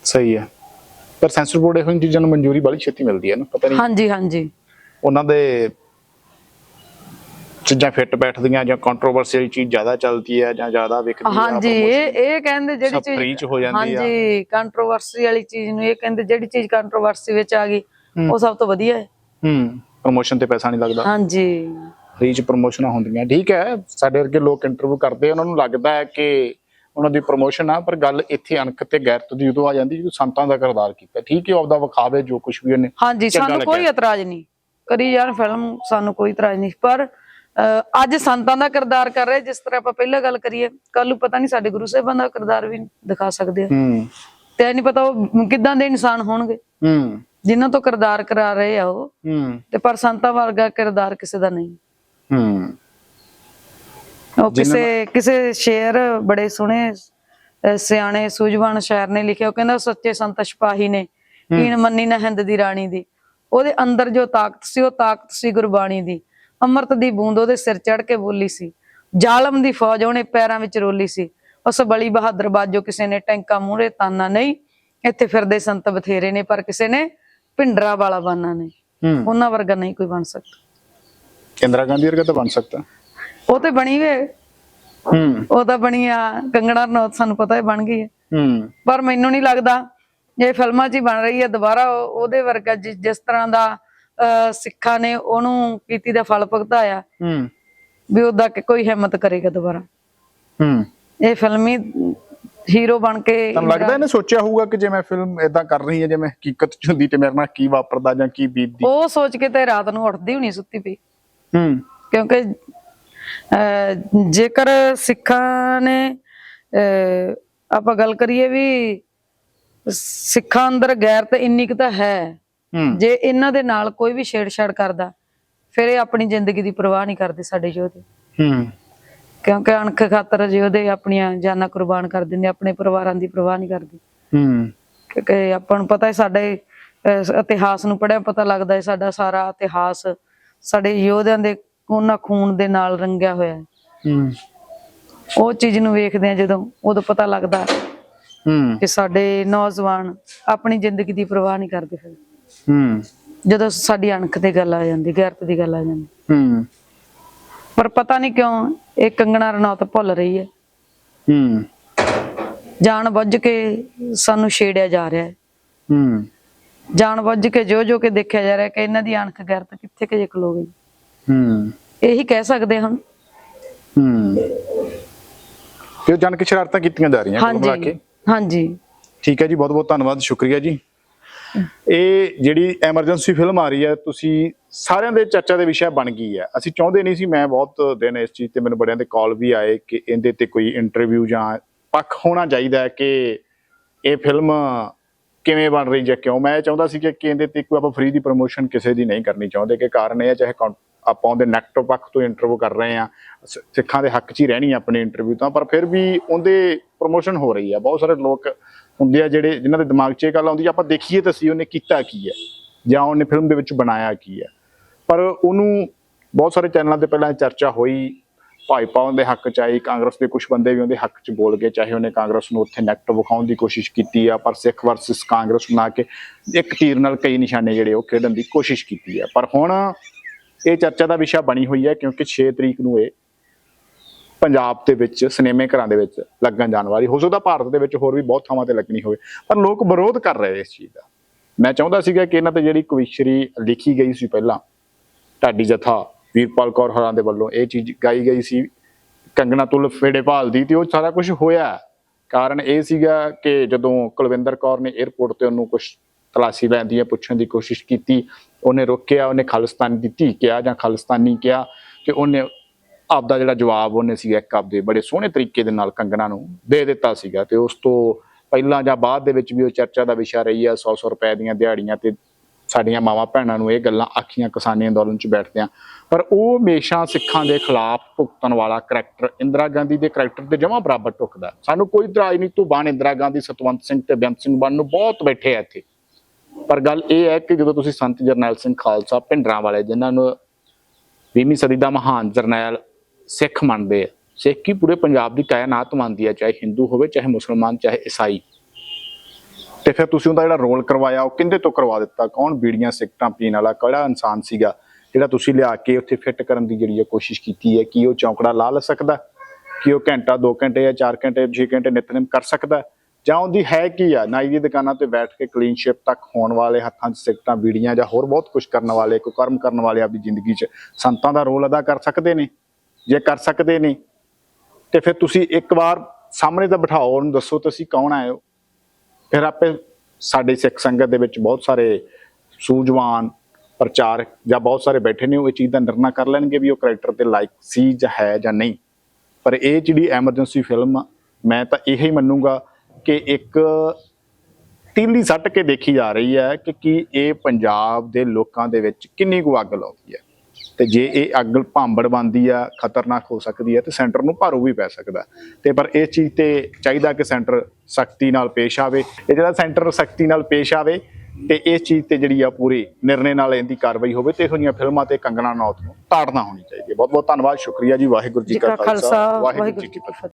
[SPEAKER 2] ਸਹੀ ਹੈ। ਪਰ ਸੈਂਸਰ ਬੋਰਡ ਇਹੋ ਜਿਹੀਆਂ ਚੀਜ਼ਾਂ ਨੂੰ ਮਨਜ਼ੂਰੀ ਬੜੀ ਛੇਤੀ ਮਿਲਦੀ ਹੈ ਨਾ ਪਤਾ ਨਹੀਂ।
[SPEAKER 1] ਹਾਂਜੀ ਹਾਂਜੀ।
[SPEAKER 2] ਉਹਨਾਂ ਦੇ ਚੀਜ਼ਾਂ ਫਿੱਟ ਬੈਠਦੀਆਂ ਜਾਂ ਕੰਟਰੋਵਰਸੀਅਲ ਚੀਜ਼ ਜ਼ਿਆਦਾ ਚੱਲਦੀ ਹੈ ਜਾਂ ਜ਼ਿਆਦਾ ਵਿਕਦੀ ਹੈ
[SPEAKER 1] ਹਾਂਜੀ ਇਹ ਇਹ ਕਹਿੰਦੇ ਜਿਹੜੀ
[SPEAKER 2] ਸਭ free ਚ ਹੋ ਜਾਂਦੀ ਆ।
[SPEAKER 1] ਹਾਂਜੀ ਕੰਟਰੋਵਰਸੀ ਵਾਲੀ ਚੀਜ਼ ਨੂੰ ਇਹ ਕਹਿੰਦੇ ਜਿਹੜੀ ਚੀਜ਼ ਕੰਟਰੋਵਰਸੀ ਵਿੱਚ ਆ ਗਈ ਉਹ ਸਭ ਤੋਂ ਵਧੀਆ ਹੈ।
[SPEAKER 2] ਹੂੰ ਪ੍ਰੋਮੋਸ਼ਨ ਤੇ ਪੈਸਾ ਨਹੀਂ ਲੱਗਦਾ।
[SPEAKER 1] ਹਾਂਜੀ।
[SPEAKER 2] ਫ੍ਰੀ ਚ ਪ੍ਰੋਮੋਸ਼ਨਾਂ ਹੁੰਦੀਆਂ। ਠੀਕ ਹੈ ਸਾਡੇ ਵਰਗੇ ਲੋਕ ਇੰਟਰਵਿਊ ਕਰਦੇ ਉਹਨਾਂ ਨੂੰ ਲੱਗਦਾ ਹੈ ਕਿ ਉਹਨਾਂ ਦੀ ਪ੍ਰੋਮੋਸ਼ਨ ਆ ਪਰ ਗੱਲ ਇੱਥੇ ਅਣਖ ਤੇ ਗੈਰਤ ਦੀ ਉਦੋਂ ਆ ਜਾਂਦੀ ਜਦੋਂ ਸੰਤਾਂ ਦਾ ਕਿਰਦਾਰ ਕੀਤਾ। ਠੀਕ ਹੈ ਆਪਦਾ ਵਿਖਾਵੇ ਜੋ ਕੁਝ ਵੀ ਉਹਨੇ
[SPEAKER 1] ਹਾਂਜੀ ਸਾਨੂੰ ਕੋਈ। ਇਤਰਾਜ਼ ਨਹੀਂ। ਕਰੀ ਜਾਣ ਫਿਲਮ ਸਾਨੂੰ ਕੋਈ ਇਤਰਾਜ਼ ਨਹੀਂ। ਪਰ ਅੱਜ ਸੰਤਾਂ ਦਾ ਕਿਰਦਾਰ ਕਰ ਰਹੇ ਜਿਸ ਤਰ੍ਹਾਂ ਆਪਾਂ ਪਹਿਲਾਂ ਗੱਲ ਕਰੀਏ ਕੱਲ ਨੂੰ ਪਤਾ ਨਹੀਂ ਸਾਡੇ ਗੁਰੂ ਸਾਹਿਬਾਂ ਦਾ ਕਿਰਦਾਰ ਵੀ ਦਿਖਾ ਸਕਦੇ ਆ।
[SPEAKER 2] ਹੂੰ।
[SPEAKER 1] ਤੇ ਨਹੀਂ ਪਤਾ ਉਹ ਕਿੱਦਾਂ ਦੇ ਇਨਸਾਨ ਹੋਣਗੇ।
[SPEAKER 2] ਹੂੰ।
[SPEAKER 1] ਜਿਨ੍ਹਾਂ ਤੋਂ ਕਿਰਦਾਰ ਕਰਾ ਰਹੇ ਆ ਉਹ।
[SPEAKER 2] ਹੂੰ।
[SPEAKER 1] ਤੇ ਪਰ ਸੰਤਾਂ ਵਰਗਾ ਕਿਰਦਾਰ ਕਿਸੇ ਦਾ ਨਹੀਂ।
[SPEAKER 2] ਹੂੰ।
[SPEAKER 1] ਉਹ ਕਿਸੇ ਕਿਸੇ ਸ਼ੇਰ ਬੜੇ ਸੋਹਣੇ ਸਿਆਣੇ ਸੂਝਵਾਨ ਸ਼ਾਇਰ ਨੇ ਲਿਖਿਆ ਉਹ ਕਹਿੰਦਾ ਸੱਚੇ ਸੰਤ ਸਿਪਾਹੀ ਨੇ। ਕੀਨ ਮੰਨੀ ਨਾ ਹਿੰਦ ਦੀ ਰਾਣੀ ਦੀ। ਉਹਦੇ ਅੰਦਰ ਜੋ ਤਾਕਤ ਸੀ ਉਹ ਤਾਕਤ ਸੀ ਗੁਰਬਾਣੀ ਦੀ। ਅੰਮ੍ਰਿਤ ਦੀ ਬੂੰਦ ਉਹਦੇ ਸਿਰ ਚੜ ਕੇ ਬੋਲੀ ਸੀ। ਜ਼ਾਲਮ ਦੀ ਫੌਜ ਉਹਨੇ ਪੈਰਾਂ ਵਿੱਚ ਰੋਲੀ ਸੀ। ਉਸ ਬਲੀ ਬਹਾਦਰ ਬਾਜੋ ਕਿਸੇ ਨੇ ਟੈਂਕਾ ਮੂਹਰੇ ਤਾਨਾ ਨਹੀਂ ਇੱਥੇ ਫਿਰਦੇ ਸੰਤ ਬਥੇਰੇ ਨੇ ਪਰ ਕਿਸੇ ਨੇ ਭਿੰਡਰਾ ਵਾਲਾ ਬਾਨਾ ਨਹੀਂ। ਉਹਨਾਂ ਵਰਗਾ ਨਹੀਂ ਕੋਈ ਬਣ ਸਕਦਾ।
[SPEAKER 2] ਇੰਦਰਾ ਗਾਂਧੀ ਵਰਗਾ ਤਾਂ ਬਣ ਸਕਦਾ।
[SPEAKER 1] ਉਹ ਤੇ ਬਣੀ ਵੇ।
[SPEAKER 2] ਹੂੰ।
[SPEAKER 1] ਉਹ ਤਾਂ ਬਣੀ ਆ ਕੰਗਣਾ ਰਣੌਤ ਸਾਨੂੰ ਪਤਾ ਹੈ ਬਣ ਗਈ ਹੈ।
[SPEAKER 2] ਹੂੰ।
[SPEAKER 1] ਪਰ ਮੈਨੂੰ ਨਹੀਂ ਲੱਗਦਾ ਇਹ ਫਿਲਮਾਂ 'ਚ ਹੀ ਬਣ ਰਹੀ ਹੈ ਦੁਬਾਰਾ ਉਹ- ਉਹਦੇ ਵਰਗਾ ਜਿਸ ਤਰ੍ਹਾਂ ਦਾ ਸਿੱਖਾਂ ਨੇ ਉਹਨੂੰ ਕੀਤੀ ਦਾ ਫਲ ਭੁਗਤਾਇਆ
[SPEAKER 2] ਹੂੰ।
[SPEAKER 1] ਵੀ ਉਹਦਾ ਕੋਈ ਹਿੰਮਤ ਕਰੇਗਾ ਦੁਬਾਰਾ।
[SPEAKER 2] ਹੂੰ।
[SPEAKER 1] ਇਹ ਫਿਲਮੀ ਹੀਰੋ ਬਣ ਕੇ
[SPEAKER 2] ਤੁਹਾਨੂੰ ਲੱਗਦਾ ਇਹਨੇ ਸੋਚਿਆ ਹੋਊਗਾ ਕਿ ਜੇ ਮੈਂ ਫਿਲਮ ਇਦਾਂ ਕਰ ਰਹੀ ਹਾਂ ਜੇ ਮੈਂ ਹਕੀਕਤ ਚ ਹੁੰਦੀ ਤੇ ਮੇਰੇ ਨਾਲ ਕੀ ਵਾਪਰਦਾ ਜਾਂ ਕੀ ਬੀਤਦੀ?
[SPEAKER 1] ਉਹ ਸੋਚ ਕੇ ਤੇ ਰਾਤ ਨੂੰ ਉੱਠਦੀ ਹੁਣੀ ਸੁੱਤੀ ਪਈ।
[SPEAKER 2] ਹੂੰ।
[SPEAKER 1] ਕਿਉਂਕਿ ਜੇਕਰ ਸਿੱਖਾਂ ਨੇ ਆਪਾਂ ਗੱਲ ਕਰੀਏ ਵੀ ਸਿੱਖਾਂ ਅੰਦਰ ਗੈਰਤ ਇੰਨੀ ਕੁ ਤਾਂ ਹੈ। ਜੇ ਇਹਨਾਂ ਦੇ ਨਾਲ ਕੋਈ ਵੀ ਛੇੜਛਾੜ ਕਰਦਾ ਫਿਰ ਇਹ ਆਪਣੀ ਜ਼ਿੰਦਗੀ ਦੀ ਪਰਵਾਹ ਨਹੀਂ ਕਰਦੇ ਸਾਡੇ ਯੋਧੇ।
[SPEAKER 2] ਹੂੰ।
[SPEAKER 1] ਕਿਉਂਕਿ ਅਣਖ ਖਾਤਰ ਯੋਧੇ ਆਪਣੀਆਂ ਜਾਨਾਂ ਕੁਰਬਾਨ ਕਰ ਦਿੰਦੇ ਆਪਣੇ ਪਰਿਵਾਰਾਂ ਦੀ ਪਰਵਾਹ ਨਹੀਂ ਕਰਦੇ।
[SPEAKER 2] ਹੂੰ।
[SPEAKER 1] ਕਿਉਂਕਿ ਆਪਾਂ ਨੂੰ ਪਤਾ ਹੈ ਸਾਡੇ ਇਤਿਹਾਸ ਨੂੰ ਪੜਿਆ ਪਤਾ ਲੱਗਦਾ ਹੈ ਸਾਡਾ ਸਾਰਾ ਇਤਿਹਾਸ ਸਾਡੇ ਯੋਧਿਆਂ ਦੇ ਉਹਨਾਂ ਖੂਨ ਦੇ ਨਾਲ ਰੰਗਿਆ ਹੋਇਆ ਹੈ।
[SPEAKER 2] ਹੂੰ।
[SPEAKER 1] ਉਹ ਚੀਜ਼ ਨੂੰ ਵੇਖਦੇ ਆ ਜਦੋਂ ਉਦੋਂ ਪਤਾ ਲੱਗਦਾ
[SPEAKER 2] ਹੂੰ।
[SPEAKER 1] ਕਿ ਸਾਡੇ ਨੌਜਵਾਨ ਆਪਣੀ ਜ਼ਿੰਦਗੀ ਦੀ ਪਰਵਾਹ ਨਹੀਂ ਕਰਦੇ ਫਿਰ।
[SPEAKER 2] ਹੂੰ।
[SPEAKER 1] ਜਦੋਂ ਸਾਡੀ ਅਣਖ ਤੇ ਗੱਲ ਆ ਜਾਂਦੀ ਗੈਰਤ ਦੀ ਗੱਲ ਆ ਜਾਂਦੀ।
[SPEAKER 2] ਹੂੰ।
[SPEAKER 1] ਪਰ ਪਤਾ ਨਹੀਂ ਕਿਉਂ ਇਹ ਕੰਗਣਾ ਰਣੌਤ ਭੁੱਲ ਰਹੀ ਹੈ।
[SPEAKER 2] ਹੂੰ।
[SPEAKER 1] ਜਾਣ ਬੁੱਝ ਕੇ ਸਾਨੂੰ ਛੇੜਿਆ ਜਾ ਰਿਹਾ ਹੈ।
[SPEAKER 2] ਹੂੰ।
[SPEAKER 1] ਜਾਣ ਬੁੱਝ ਕੇ ਜੋ ਜੋ ਕੇ ਦੇਖਿਆ ਜਾ ਰਿਹਾ ਕਿ ਇਹਨਾਂ ਦੀ ਅਣਖ ਗੈਰਤ ਕਿੱਥੇ ਕਿ ਜੇ ਖਲੋ ਗਈ।
[SPEAKER 2] ਹੂੰ।
[SPEAKER 1] ਇਹੀ ਕਹਿ ਸਕਦੇ ਹਾਂ।
[SPEAKER 2] ਹੂੰ। ਤੇ ਜਾਣ ਕੇ ਸ਼ਰਾਰਤਾਂ ਕੀਤੀਆਂ ਜਾ ਰਹੀਆਂ ਕੁੱਲ ਮਿਲਾ ਕੇ।
[SPEAKER 1] ਹਾਂਜੀ।
[SPEAKER 2] ਠੀਕ ਹੈ ਜੀ, ਬਹੁਤ ਬਹੁਤ ਧੰਨਵਾਦ, ਸ਼ੁਕਰੀਆ ਜੀ। ਇਹ ਜਿਹੜੀ ਐਮਰਜੈਂਸੀ ਫਿਲਮ ਆ ਰਹੀ ਹੈ, ਤੁਸੀਂ ਸਾਰਿਆਂ ਦੇ ਚਰਚਾ ਦੇ ਵਿਸ਼ਾ ਬਣ ਗਈ ਹੈ। ਅਸੀਂ ਚਾਹੁੰਦੇ ਨਹੀਂ ਸੀ, ਮੈਂ ਬਹੁਤ ਦਿਨ ਇਸ ਚੀਜ਼ ਤੇ ਮੈਨੂੰ ਬੜਿਆਂ ਦੇ ਕਾਲ ਵੀ ਆਏ ਕਿ ਇਹਦੇ ਤੇ ਕੋਈ ਇੰਟਰਵਿਊ ਜਾਂ ਪੱਖ ਹੋਣਾ ਚਾਹੀਦਾ ਹੈ ਕਿ ਇਹ ਫਿਲਮ ਕਿਵੇਂ ਬਣ ਰਹੀ ਜਾਂ ਕਿਉਂ। ਮੈਂ ਇਹ ਚਾਹੁੰਦਾ ਸੀ ਕਿ ਇਹਦੇ ਤੇ ਕੋਈ ਆਪਾਂ ਫ੍ਰੀ ਦੀ ਪ੍ਰੋਮੋਸ਼ਨ ਕਿਸੇ ਦੀ ਨਹੀਂ ਕਰਨੀ ਚਾਹੁੰਦੇ, ਕਿ ਕਾਰਨ ਇਹ ਹੈ, ਚਾਹੇ ਕੌਣ- ਆਪਾਂ ਉਹਦੇ ਨੈਗੇਟਿਵ ਪੱਖ ਤੋਂ ਇੰਟਰਵਿਊ ਕਰ ਰਹੇ ਆ ਸਿੱਖਾਂ ਦੇ ਹੱਕ 'ਚ ਹੀ ਰਹਿਣੀ ਆਪਣੇ ਇੰਟਰਵਿਊ ਤਾਂ, ਪਰ ਫਿਰ ਵੀ ਉਹਦੇ ਪ੍ਰੋਮੋਸ਼ਨ ਹੋ ਰਹੀ ਹੈ ਬਹੁਤ ਸਾਰੇ ਲੋਕ ਹੁੰਦੇ ਆ ਜਿਹੜੇ ਜਿਨ੍ਹਾਂ ਦੇ ਦਿਮਾਗ 'ਚ ਇਹ ਗੱਲ ਆਉਂਦੀ ਆ, ਆਪਾਂ ਦੇਖੀਏ ਤਾਂ ਸੀ ਉਹਨੇ ਕੀਤਾ ਕੀ ਹੈ ਜਾਂ ਉਹਨੇ ਫਿਲਮ ਦੇ ਵਿੱਚ ਬਣਾਇਆ ਕੀ ਹੈ ਪਰ ਉਹਨੂੰ ਬਹੁਤ ਸਾਰੇ ਚੈਨਲਾਂ ਤੇ ਪਹਿਲਾਂ ਚਰਚਾ ਹੋਈ ਭਾਜਪਾ ਉਹਦੇ ਹੱਕ 'ਚ ਆਈ, ਕਾਂਗਰਸ ਦੇ ਕੁਝ ਬੰਦੇ ਵੀ ਉਹਦੇ ਹੱਕ 'ਚ ਬੋਲ ਗਏ, ਚਾਹੇ ਉਹਨੇ ਕਾਂਗਰਸ ਨੂੰ ਉੱਥੇ ਨੈਗੇਟਿਵ ਵਿਖਾਉਣ ਦੀ ਕੋਸ਼ਿਸ਼ ਕੀਤੀ ਆ, ਪਰ ਸਿੱਖ ਵਰਸਸ ਕਾਂਗਰਸ ਬਣਾ ਕੇ ਇੱਕ ਤੀਰ ਨਾਲ ਕਈ ਨਿਸ਼ਾਨੇ ਜਿਹੜੇ ਉਹ ਖੇਡਣ ਦੀ ਕੋਸ਼ਿਸ਼ ਕੀਤੀ ਆ। ਪਰ ਹੁਣ ਇਹ ਚਰਚਾ ਦਾ ਵਿਸ਼ਾ ਬਣੀ ਹੋਈ ਹੈ ਕਿਉਂਕਿ 6 ਤਰੀਕ ਨੂੰ ਇਹ ਪੰਜਾਬ ਦੇ ਵਿੱਚ, ਸਿਨੇਮੇ ਘਰਾਂ ਦੇ ਵਿੱਚ ਲੱਗਣ ਜਾਣ ਵਾਲੀ, ਹੋ ਸਕਦਾ ਭਾਰਤ ਦੇ ਵਿੱਚ ਹੋਰ ਵੀ ਬਹੁਤ ਥਾਵਾਂ ਤੇ ਲੱਗਣੀ ਹੋਵੇ, ਪਰ ਲੋਕ ਵਿਰੋਧ ਕਰ ਰਹੇ ਇਸ ਚੀਜ਼ ਦਾ। ਮੈਂ ਚਾਹੁੰਦਾ ਸੀਗਾ ਕਿ ਇਹਨਾਂ ਤੇ ਜਿਹੜੀ ਕਵਿਸ਼ਰੀ ਲਿਖੀ ਗਈ ਸੀ ਪਹਿਲਾਂ, ਢਾਡੀ ਜਥਾ, ਵੀਰਪਾਲ ਕੌਰ ਹੋਰਾਂ ਦੇ ਵੱਲੋਂ ਇਹ ਚੀਜ਼ ਗਾਈ ਗਈ ਸੀ, ਕੰਗਣਾ ਤੁਲ ਫੇੜੇ ਭਾਲ ਦੀ, ਤੇ ਉਹ ਸਾਰਾ ਕੁਝ ਹੋਇਆ। ਕਾਰਨ ਇਹ ਸੀਗਾ ਕਿ ਜਦੋਂ ਕੁਲਵਿੰਦਰ ਕੌਰ ਨੇ 에ਅਰਪੋਰਟ ਤੇ ਉਹਨੂੰ ਕੁਝ ਤਲਾਸ਼ੀ ਲੈਂਦੀ ਹੈ ਪੁੱਛਣ ਦੀ ਕੋਸ਼ਿਸ਼ ਕੀਤੀ, ਉਹਨੇ ਰੋਕਿਆ, ਉਹਨੇ ਖਾਲਿਸਤਾਨੀ ਦੀ ਧੀ ਕਿਹਾ ਜਾਂ ਖਾਲਿਸਤਾਨੀ ਕਿਹਾ ਕਿ ਉਹਨੇ ਆਪਦਾ ਜਿਹੜਾ ਜਵਾਬ ਉਹਨੇ ਸੀ ਇੱਕ ਆਪਦੇ ਬੜੇ ਸੋਹਣੇ ਤਰੀਕੇ ਦੇ ਨਾਲ ਕੰਗਣਾ ਨੂੰ ਦੇ ਦਿੱਤਾ ਸੀਗਾ ਤੇ ਉਸ ਤੋਂ ਪਹਿਲਾਂ ਜਾਂ ਬਾਅਦ ਦੇ ਵਿੱਚ ਵੀ ਉਹ ਚਰਚਾ ਦਾ ਵਿਸ਼ਾ ਰਹੀ ਆ 100-100 ਰੁਪਏ ਦੀਆਂ ਦਿਹਾੜੀਆਂ ਤੇ ਸਾਡੀਆਂ ਮਾਵਾਂ ਭੈਣਾਂ ਨੂੰ ਇਹ ਗੱਲਾਂ ਆਖੀਆਂ ਕਿਸਾਨੀ ਅੰਦੋਲਨ 'ਚ ਬੈਠਦਿਆਂ। ਪਰ ਉਹ ਹਮੇਸ਼ਾ ਸਿੱਖਾਂ ਦੇ ਖਿਲਾਫ ਭੁਗਤਣ ਵਾਲਾ ਕਰੈਕਟਰ ਇੰਦਰਾ ਗਾਂਧੀ ਦੇ ਕਰੈਕਟਰ 'ਤੇ ਜਮਾਂ ਬਰਾਬਰ ਟੁੱਕਦਾ। ਸਾਨੂੰ ਕੋਈ ਰਾਜਨੀਤੀ ਤੋਂ ਬਾਣ ਇੰਦਰਾ ਗਾਂਧੀ, ਸਤਵੰਤ ਸਿੰਘ ਤੇ ਬੇਅੰਤ ਸਿੰਘ ਬਣ ਨੂੰ ਬਹੁਤ ਬੈਠੇ ਆ ਇੱਥੇ। ਪਰ ਗੱਲ ਇਹ ਹੈ ਕਿ ਜਦੋਂ ਤੁਸੀਂ ਸੰਤ ਜਰਨੈਲ ਸਿੰਘ ਖਾਲਸਾ ਭਿੰਡਰਾਂ ਵਾਲੇ ਜਿਨ੍ਹਾਂ ਨੂੰ 20ਵੀਂ ਸਦੀ ਦਾ ਮਹਾਨ ਜਰਨੈਲ ਸਿੱਖ ਮੰਨਦੇ ਆ। ਸਿੱਖ ਹੀ ਪੂਰੇ ਪੰਜਾਬ ਦੀ ਕਾਇਨਾਤ ਮੰਨਦੀ ਹੈ ਚਾਹੇ ਹਿੰਦੂ ਹੋਵੇ, ਚਾਹੇ ਮੁਸਲਮਾਨ, ਚਾਹੇ ਈਸਾਈ। ਤੇ ਫਿਰ ਤੁਸੀਂ ਉਹਦਾ ਜਿਹੜਾ ਰੋਲ ਕਰਵਾਇਆ, ਉਹ ਕਿੰਦੇ ਤੋਂ ਕਰਵਾ ਦਿੱਤਾ? ਕੌਣ ਬੀੜੀਆਂ ਸਿਕਟਾਂ ਪੀਣ ਵਾਲਾ? ਕਿਹੜਾ ਇਨਸਾਨ ਸੀਗਾ ਜਿਹੜਾ ਤੁਸੀਂ ਲਿਆ ਕੇ ਉੱਥੇ ਫਿੱਟ ਕਰਨ ਦੀ ਜਿਹੜੀ ਹੈ ਕੋਸ਼ਿਸ਼ ਕੀਤੀ ਹੈ? ਕਿ ਉਹ ਚੌਂਕੜਾ ਲਾ ਲ ਸਕਦਾ? ਕਿ ਉਹ ਘੰਟਾ 2 ਘੰਟੇ ਜਾਂ 4 ਘੰਟੇ 6 ਘੰਟੇ ਨਿਤਨੇਮ ਕਰ ਸਕਦਾ? ਜਾਂ ਉਹਦੀ ਹੈ ਕੀ ਆ? ਨਾਈ ਦੀ ਦੁਕਾਨਾਂ ਤੇ ਬੈਠ ਕੇ ਕਲੀਨ ਸ਼ਿਪ ਤੱਕ ਹੋਣ ਵਾਲੇ ਹੱਥਾਂ 'ਚ ਸਿਕਟਾਂ ਬੀੜੀਆਂ ਜਾਂ ਹੋਰ ਬਹੁਤ ਕੁਝ ਕਰਨ ਵਾਲੇ, ਕੋਈ ਕਰਮ ਕਰਨ ਵਾਲੇ ਆਪਦੀ ਜ਼ਿੰਦਗੀ 'ਚ ਸੰਤਾਂ ਦਾ ਰੋਲ ਅਦਾ ਕਰ ਸਕਦੇ ਨੇ? ਜੇ ਕਰ ਸਕਦੇ ਨੇ ਤੇ ਫਿਰ ਤੁਸੀਂ ਇੱਕ ਵਾਰ ਸਾਹਮਣੇ ਤਾਂ ਬਿਠਾਓ ਉਹਨੂੰ ਦੱਸੋ ਤੁਸੀਂ ਕੌਣ ਆਏ ਹੋ। ਫਿਰ ਆਪੇ ਸਾਡੇ ਸਿੱਖ ਸੰਗਤ ਦੇ ਵਿੱਚ ਬਹੁਤ ਸਾਰੇ ਸੂਝਵਾਨ ਪ੍ਰਚਾਰਕ ਜਾਂ ਬਹੁਤ ਸਾਰੇ ਬੈਠੇ ਨੇ ਉਹ ਇਹ ਚੀਜ਼ ਦਾ ਨਿਰਣਾ ਕਰ ਲੈਣਗੇ ਵੀ ਉਹ ਕੈਰੈਕਟਰ ਤੇ ਲਾਇਕ ਸੀ ਜਾਂ ਹੈ ਜਾਂ ਨਹੀਂ। ਪਰ ਇਹ ਜਿਹੜੀ ਐਮਰਜੈਂਸੀ ਫਿਲਮ ਆ, ਮੈਂ ਤਾਂ ਇਹ ਹੀ ਮੰਨੂਗਾ ਕਿ ਇੱਕ ਤੀਲੀ ਸੱਟ ਕੇ ਦੇਖੀ ਜਾ ਰਹੀ ਹੈ ਕਿ ਕੀ ਇਹ ਪੰਜਾਬ ਦੇ ਲੋਕਾਂ ਦੇ ਵਿੱਚ ਕਿੰਨੀ ਕੁ ਅੱਗ ਲਾਉਂਦੀ ਹੈ। ਤੇ ਜੇ ਇਹ ਅੱਗ ਭਾਂਬੜ ਬਣਦੀ ਆ ਖਤਰਨਾਕ ਹੋ ਸਕਦੀ ਹੈ ਤੇ ਸੈਂਟਰ ਨੂੰ ਭਾਰੂ ਵੀ ਪੈ ਸਕਦਾ। ਤੇ ਪਰ ਇਸ ਚੀਜ਼ ਤੇ ਚਾਹੀਦਾ ਕਿ ਸੈਂਟਰ ਸਖਤੀ ਨਾਲ ਪੇਸ਼ ਆਵੇ। ਇਹ ਜਿਹੜਾ ਸੈਂਟਰ ਸਖਤੀ ਨਾਲ ਪੇਸ਼ ਆਵੇ ਤੇ ਇਸ ਚੀਜ਼ ਤੇ ਜਿਹੜੀ ਆ ਪੂਰੀ ਨਿਰਣੇ ਨਾਲ ਇਹਦੀ ਕਾਰਵਾਈ ਹੋਵੇ ਤੇ ਇਹੋ ਜਿਹੀਆਂ ਫਿਲਮਾਂ ਤੇ ਕੰਗਣਾ ਨੌਤ ਨੂੰ ਤਾੜਨਾ ਹੋਣੀ ਚਾਹੀਦੀ ਹੈ। ਬਹੁਤ ਬਹੁਤ ਧੰਨਵਾਦ। ਸ਼ੁਕਰੀਆ ਜੀ। ਵਾਹਿਗੁਰੂ ਜੀ ਕਾ
[SPEAKER 1] ਖਾਲਸਾ।
[SPEAKER 2] ਵਾਹਿਗੁਰੂ ਜੀ ਕੀ ਫਤਿਹ।